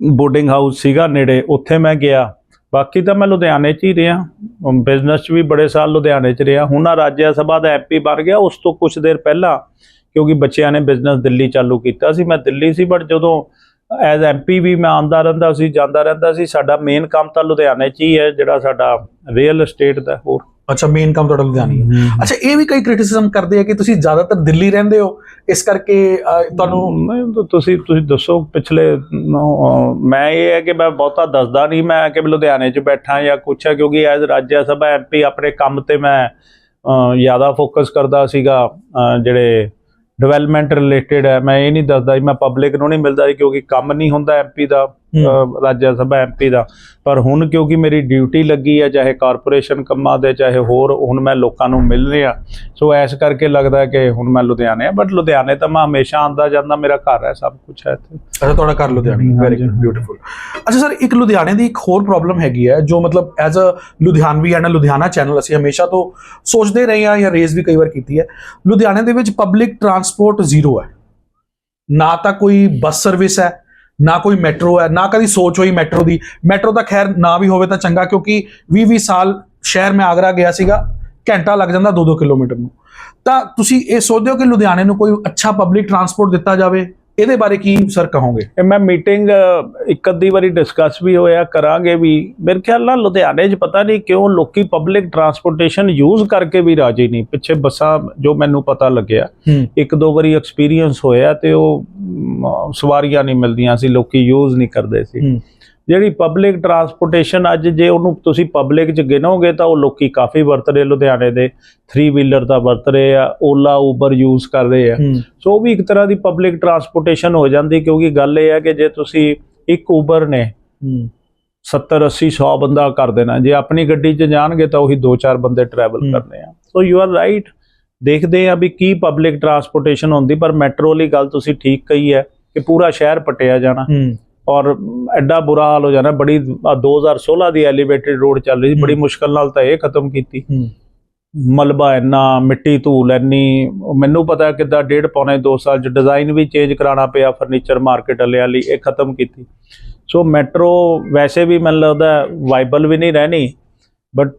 ਬੋਰਡਿੰਗ ਹਾਊਸ ਸੀਗਾ ਨੇੜੇ। ਉੱਥੇ ਮੈਂ ਗਿਆ। ਬਾਕੀ ਤਾਂ ਮੈਂ ਲੁਧਿਆਣੇ 'ਚ ਹੀ ਰਿਹਾ। ਬਿਜ਼ਨਸ 'ਚ ਵੀ ਬੜੇ ਸਾਲ ਲੁਧਿਆਣੇ 'ਚ ਰਿਹਾ। ਹੁਣ ਆ ਰਾਜ ਸਭਾ ਦਾ ਐਮਪੀ ਬਣ ਗਿਆ। ਉਸ ਤੋਂ ਕੁਝ ਦੇਰ ਪਹਿਲਾਂ ਕਿਉਂਕਿ ਬੱਚਿਆਂ ਨੇ ਬਿਜ਼ਨਸ ਦਿੱਲੀ ਚਾਲੂ ਕੀਤਾ ਸੀ ਮੈਂ ਦਿੱਲੀ ਸੀ ਬਟ ਜਦੋਂ ਐਜ਼ ਐਮਪੀ ਵੀ ਮੈਂ ਆਉਂਦਾ ਰਹਿੰਦਾ ਸੀ ਜਾਂਦਾ ਰਹਿੰਦਾ ਸੀ ਸਾਡਾ ਮੇਨ ਕੰਮ ਤਾਂ ਲੁਧਿਆਣੇ 'ਚ ਹੀ ਹੈ ਜਿਹੜਾ ਸਾਡਾ ਰੀਅਲ ਏਸਟੇਟ ਦਾ ਹੋਰ। ਅੱਛਾ ਮੇਨ ਕੰਮ ਤੁਹਾਡਾ ਲੁਧਿਆਣੀ ਹੈ ਅੱਛਾ ਇਹ ਵੀ ਕਈ ਕ੍ਰਿਟਿਸਿਜ਼ਮ ਕਰਦੇ ਆ ਕਿ ਤੁਸੀਂ ਜ਼ਿਆਦਾਤਰ ਦਿੱਲੀ ਰਹਿੰਦੇ ਹੋ? ਇਸ ਕਰਕੇ ਤੁਹਾਨੂੰ ਤੁਸੀਂ ਤੁਸੀਂ ਦੱਸੋ ਪਿਛਲੇ ਮੈਂ ਇਹ ਹੈ ਕਿ ਮੈਂ ਬਹੁਤਾ ਦੱਸਦਾ ਨਹੀਂ ਮੈਂ ਕਿ ਲੁਧਿਆਣੇ 'ਚ ਬੈਠਾ ਜਾਂ ਕੁਛ ਹੈ ਕਿਉਂਕਿ ਐਜ਼ ਰਾਜ ਸਭਾ ਐਮਪੀ ਆਪਣੇ ਕੰਮ ਤੇ ਮੈਂ ਜ਼ਿਆਦਾ ਫੋਕਸ ਕਰਦਾ ਸੀਗਾ ਜਿਹੜੇ ਡਿਵੈਲਪਮੈਂਟ ਰਿਲੇਟਡ ਹੈ। ਮੈਂ ਇਹ ਨਹੀਂ ਦੱਸਦਾ ਜੀ, ਮੈਂ ਪਬਲਿਕ ਨੂੰ ਨਹੀਂ ਮਿਲਦਾ ਜੀ, ਕਿਉਂਕਿ ਕੰਮ ਨਹੀਂ ਹੁੰਦਾ ਐਮਪੀ ਦਾ। ਰਾਜ ਸਭਾ ਐਮਪੀ ਦਾ। ਪਰ ਹੁਣ ਕਿਉਂਕਿ ਮੇਰੀ ਡਿਊਟੀ ਲੱਗੀ ਹੈ ਚਾਹੇ ਕਾਰਪੋਰੇਸ਼ਨ ਕੰਮਾਂ ਦੇ ਚਾਹੇ ਹੋਰ ਹੁਣ ਮੈਂ ਲੋਕਾਂ ਨੂੰ ਮਿਲ ਰਿਹਾ। ਸੋ ਐਸ ਕਰਕੇ ਲੱਗਦਾ ਕਿ ਹੁਣ ਮੈਂ ਲੁਧਿਆਣੇ ਆ ਬਟ ਲੁਧਿਆਣੇ ਤਾਂ ਮੈਂ ਹਮੇਸ਼ਾ ਆਉਂਦਾ ਜਾਂਦਾ ਮੇਰਾ ਘਰ ਹੈ ਸਭ ਕੁਝ ਹੈ ਇੱਥੇ। ਅੱਛਾ ਤੁਹਾਡਾ ਘਰ ਲੁਧਿਆਣੀ ਵੈਰੀ ਬਿਊਟੀਫੁਲ ਅੱਛਾ ਸਰ ਇੱਕ ਲੁਧਿਆਣੇ ਦੀ ਇੱਕ ਹੋਰ ਪ੍ਰੋਬਲਮ ਹੈਗੀ ਹੈ ਜੋ ਮਤਲਬ as a Ludhianvi and Ludhiana channel ਅਸੀਂ ਹਮੇਸ਼ਾ ਤੋਂ ਸੋਚਦੇ ਰਹੇ ਹਾਂ ਜਾਂ ਰੇਜ਼ ਵੀ ਕਈ ਵਾਰ ਕੀਤੀ ਹੈ। ਲੁਧਿਆਣੇ ਦੇ ਵਿੱਚ ਪਬਲਿਕ ਟਰਾਂਸਪੋਰਟ ਜ਼ੀਰੋ ਹੈ। ਨਾ ਤਾਂ ਕੋਈ ਬੱਸ ਸਰਵਿਸ ਹੈ ਨਾ ਕੋਈ ਮੈਟਰੋ ਹੈ, ਨਾ ਕਦੀ ਸੋਚ ਹੋਈ ਮੈਟਰੋ ਦੀ। ਮੈਟਰੋ ਤਾਂ ਖੈਰ ਨਾ ਵੀ ਹੋਵੇ ਤਾਂ ਚੰਗਾ, ਕਿਉਂਕਿ 20-20 ਸਾਲ ਸ਼ਹਿਰ ਮੈਂ ਆਗਰਾ ਗਿਆ ਸੀਗਾ, ਘੰਟਾ ਲੱਗ ਜਾਂਦਾ 2-2 ਕਿਲੋਮੀਟਰ ਨੂੰ। ਤਾਂ ਤੁਸੀਂ ਇਹ ਸੋਚਦੇ ਹੋ ਕਿ ਲੁਧਿਆਣੇ ਨੂੰ ਕੋਈ ਅੱਛਾ ਪਬਲਿਕ ਟਰਾਂਸਪੋਰਟ ਦਿੱਤਾ ਜਾਵੇ? ਇਹਦੇ ਬਾਰੇ ਕੀ ਸਰ ਕਹੋਗੇ? ਇਹ ਮੈਂ ਮੀਟਿੰਗ ਇੱਕ ਅੱਧੀ ਵਾਰੀ ਡਿਸਕਸ ਵੀ ਹੋਇਆ ਕਰਾਂਗੇ ਵੀ। ਮੇਰੇ ਖਿਆਲ ਨਾਲ ਲੁਧਿਆਣੇ 'ਚ ਪਤਾ ਨਹੀਂ ਕਿਉਂ ਲੋਕੀ ਪਬਲਿਕ ਟਰਾਂਸਪੋਰਟੇਸ਼ਨ ਯੂਜ਼ ਕਰਕੇ ਵੀ ਰਾਜੀ ਨਹੀਂ। ਪਿੱਛੇ ਬੱਸਾਂ ਜੋ ਮੈਨੂੰ ਪਤਾ ਲੱਗਿਆ ਇੱਕ ਦੋ ਵਾਰੀ ਐਕਸਪੀਰੀਅੰਸ ਹੋਇਆ ਤੇ ਉਹ ਸਵਾਰੀਆਂ ਨਹੀਂ ਮਿਲਦੀਆਂ ਸੀ ਲੋਕੀ ਯੂਜ਼ ਨਹੀਂ ਕਰਦੇ ਸੀ। ਜਿਹੜੀ ਪਬਲਿਕ ਟਰਾਂਸਪੋਰਟੇਸ਼ਨ ਅੱਜ ਜੇ ਉਹਨੂੰ ਤੁਸੀਂ ਪਬਲਿਕ 'ਚ ਗਿਣੋਗੇ ਤਾਂ ਉਹ ਲੋਕੀ ਕਾਫੀ ਵਰਤ ਰਹੇ ਲੁਧਿਆਣੇ ਦੇ 3 ਵੀਲਰ ਦਾ ਵਰਤ ਰਹੇ ਆ ਓਲਾ ਉਬਰ ਯੂਜ਼ ਕਰ ਰਹੇ ਆ। ਸੋ ਉਹ ਵੀ ਇੱਕ ਤਰ੍ਹਾਂ ਦੀ ਪਬਲਿਕ ਟਰਾਂਸਪੋਰਟੇਸ਼ਨ ਹੋ ਜਾਂਦੀ ਕਿਉਂਕਿ ਗੱਲ ਇਹ ਹੈ ਕਿ ਜੇ ਤੁਸੀਂ ਇੱਕ ਉਬਰ ਨੇ ਹੂੰ। 70 80 100 ਬੰਦਾ ਕਰ ਦੇਣਾ ਜੇ ਆਪਣੀ ਗੱਡੀ 'ਚ ਜਾਣਗੇ ਤਾਂ ਉਹੀ 2-4 ਬੰਦੇ ਟਰੈਵਲ। ਕਰਨੇ ਆ। ਸੋ ਯੂ ਆਰ ਰਾਈਟ ਦੇਖਦੇ ਆ ਵੀ ਕੀ ਪਬਲਿਕ ਟਰਾਂਸਪੋਰਟੇਸ਼ਨ ਹੁੰਦੀ ਪਰ ਮੈਟਰੋ ਵਾਲੀ ਗੱਲ ਤੁਸੀਂ ਠੀਕ ਕਹੀ ਹੈ ਕਿ ਪੂਰਾ ਸ਼ਹਿਰ ਪਟਿਆ ਜਾਣਾ। ਔਰ ਐਡਾ ਬੁਰਾ ਹਾਲ ਹੋ ਜਾਣਾ ਬੜੀ ਆਹ 2016 ਦੀ ਐਲੀਵੇਟਡ ਰੋਡ ਚੱਲ ਰਹੀ ਸੀ ਬੜੀ। ਮੁਸ਼ਕਲ ਨਾਲ ਤਾਂ ਇਹ ਖਤਮ ਕੀਤੀ। ਮਲਬਾ ਇੰਨਾ ਮਿੱਟੀ ਧੂਲ ਇੰਨੀ ਮੈਨੂੰ ਪਤਾ ਕਿੱਦਾਂ ਡੇਢ ਪੌਣੇ 2 ਸਾਲ ਚ ਡਿਜ਼ਾਈਨ ਵੀ ਚੇਂਜ ਕਰਾਉਣਾ ਪਿਆ ਫਰਨੀਚਰ ਮਾਰਕੀਟ ਵਾਲਿਆਂ ਲਈ ਇਹ ਖਤਮ ਕੀਤੀ। ਸੋ ਮੈਟਰੋ ਵੈਸੇ ਵੀ ਮੈਨੂੰ ਲੱਗਦਾ ਵਾਈਬਲ ਵੀ ਨਹੀਂ ਰਹਿਣੀ but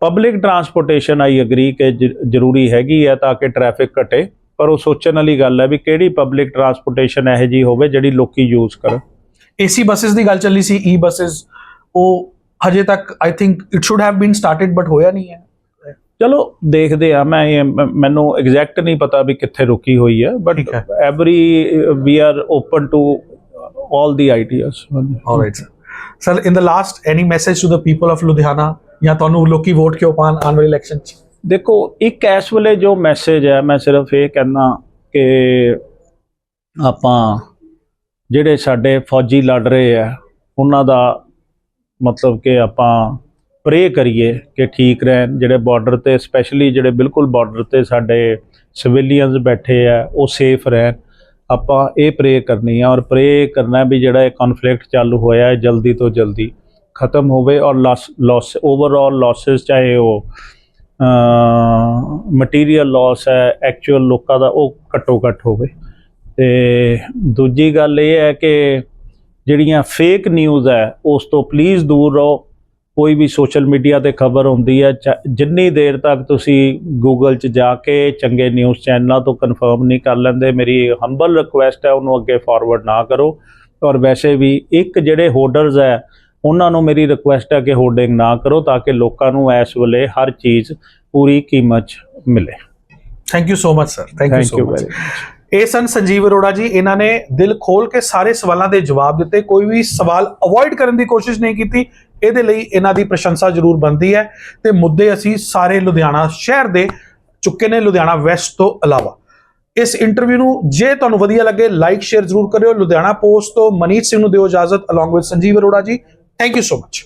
public transportation I agree ਕਿ ਜ਼ਰੂਰੀ ਹੈਗੀ ਹੈ ਤਾਂ ਕਿ ਟ੍ਰੈਫਿਕ ਘਟੇ ਪਰ ਉਹ ਸੋਚਣ ਵਾਲੀ ਗੱਲ ਹੈ ਵੀ ਕਿਹੜੀ ਪਬਲਿਕ ਟਰਾਂਸਪੋਰਟੇਸ਼ਨ ਇਹੋ ਜੀ ਹੋਵੇ ਜਿਹੜੀ ਲੋਕੀ ਯੂਜ਼ ਕਰਨ। ਏਸੀ ਬੱਸਸ ਦੀ ਗੱਲ ਚੱਲੀ ਸੀ ਈ ਬੱਸਸ ਉਹ ਹਜੇ ਤੱਕ I think it should have been started but ਹੋਇਆ ਨਹੀਂ ਹੈ। ਚਲੋ ਦੇਖਦੇ ਆ ਮੈਂ ਮੈਨੂੰ ਐਗਜ਼ੈਕਟ ਨਹੀਂ ਪਤਾ ਵੀ ਕਿੱਥੇ ਰੁਕੀ ਹੋਈ ਹੈ but. Every we are open to all the ideas alright sir sir in the last any message to the people of Ludhiana ਜਾਂ ਤੁਹਾਨੂੰ ਲੋਕੀ ਵੋਟ ਕਿਉਂ ਪਾਣ ਆਉਣ ਵਾਲੀ ਇਲੈਕਸ਼ਨ ਚ? ਦੇਖੋ ਇੱਕ ਇਸ ਵੇਲੇ ਜੋ ਮੈਸੇਜ ਹੈ ਮੈਂ ਸਿਰਫ ਇਹ ਕਹਿਣਾ ਕਿ ਆਪਾਂ ਜਿਹੜੇ ਸਾਡੇ ਫੌਜੀ ਲੜ ਰਹੇ ਆ, ਉਹਨਾਂ ਦਾ ਮਤਲਬ ਕਿ ਆਪਾਂ ਪ੍ਰੇ ਕਰੀਏ ਕਿ ਠੀਕ ਰਹਿਣ। ਜਿਹੜੇ ਬਾਰਡਰ ਤੇ ਸਪੈਸ਼ਲੀ ਜਿਹੜੇ ਬਿਲਕੁਲ ਬਾਰਡਰ ਤੇ ਸਾਡੇ ਸਿਵਿਲੀਅਨਸ ਬੈਠੇ ਆ, ਉਹ ਸੇਫ ਰਹਿਣ। ਆਪਾਂ ਇਹ ਪ੍ਰੇ ਕਰਨੀ ਆ ਔਰ ਪ੍ਰੇ ਕਰਨਾ ਵੀ ਜਿਹੜਾ ਇਹ ਕਨਫਲਿਕਟ ਚਾਲੂ ਹੋਇਆ ਹੈ, ਜਲਦੀ ਤੋਂ ਜਲਦੀ ਖਤਮ ਹੋਵੇ ਔਰ ਲਾਸ ਓਵਰਆਲ ਲਾਸਸ ਚਾਹੇ ਉਹ ਮਟੀਰੀਅਲ ਲਾਸ ਹੈ ਐਕਚੁਅਲ ਲੋਕਾਂ ਦਾ ਉਹ ਘੱਟੋ ਘੱਟ ਹੋਵੇ। ਤੇ ਦੂਜੀ ਗੱਲ ਇਹ ਹੈ ਕਿ ਜਿਹੜੀਆਂ ਫੇਕ ਨਿਊਜ਼ ਹੈ ਉਸ ਤੋਂ ਪਲੀਜ਼ ਦੂਰ ਰਹੋ। ਕੋਈ ਵੀ ਸੋਸ਼ਲ ਮੀਡੀਆ ਤੇ ਖਬਰ ਹੁੰਦੀ ਹੈ ਜਿੰਨੀ ਦੇਰ ਤੱਕ ਤੁਸੀਂ ਗੂਗਲ 'ਚ ਜਾ ਕੇ ਚੰਗੇ ਨਿਊਜ਼ ਚੈਨਲਾਂ ਤੋਂ ਕਨਫਰਮ ਨਹੀਂ ਕਰ ਲੈਂਦੇ ਮੇਰੀ ਹੰਬਲ ਰਿਕੁਐਸਟ ਹੈ ਉਹਨੂੰ ਅੱਗੇ ਫਾਰਵਰਡ ਨਾ ਕਰੋ। ਔਰ ਵੈਸੇ ਵੀ ਇੱਕ ਜਿਹੜੇ ਹੋਲਡਰਸ ਹੈ ਉਹਨਾਂ ਨੂੰ ਮੇਰੀ ਰਿਕੁਐਸਟ ਹੈ ਕਿ ਹੋਰਡਿੰਗ ਨਾ ਕਰੋ ਤਾਂ ਕਿ ਲੋਕਾਂ ਨੂੰ ਇਸ ਵੇਲੇ ਹਰ ਚੀਜ਼ ਪੂਰੀ ਕੀਮਤ 'ਚ ਮਿਲੇ। Thank you so much sir thank you so much ਇਹ ਸਨ ਸੰਜੀਵ ਅਰੋੜਾ ਜੀ, ਇਹਨਾਂ ਨੇ ਦਿਲ ਖੋਲ ਕੇ ਸਾਰੇ ਸਵਾਲਾਂ ਦੇ ਜਵਾਬ ਦਿੱਤੇ। ਕੋਈ ਵੀ ਸਵਾਲ ਅਵੋਇਡ ਕਰਨ ਦੀ ਕੋਸ਼ਿਸ਼ ਨਹੀਂ ਕੀਤੀ। ਇਹਦੇ ਲਈ ਇਹਨਾਂ ਦੀ ਪ੍ਰਸ਼ੰਸਾ ਜ਼ਰੂਰ ਬਣਦੀ ਹੈ। ਤੇ ਮੁੱਦੇ ਅਸੀਂ ਸਾਰੇ ਲੁਧਿਆਣਾ ਸ਼ਹਿਰ ਦੇ ਚੁੱਕੇ ਨੇ, ਲੁਧਿਆਣਾ ਵੈਸਟ ਤੋਂ ਇਲਾਵਾ। ਇਸ ਇੰਟਰਵਿਊ ਨੂੰ ਜੇ ਤੁਹਾਨੂੰ ਵਧੀਆ ਲੱਗੇ ਲਾਈਕ ਸ਼ੇਅਰ ਜ਼ਰੂਰ ਕਰਿਓ। ਲੁਧਿਆਣਾ ਪੋਸਟ ਤੋਂ ਮਨੀਤ ਸਿੰਘ ਨੂੰ ਦਿਓ ਇਜਾਜ਼ਤ along with Sanjeev Arora ji. Thank you so much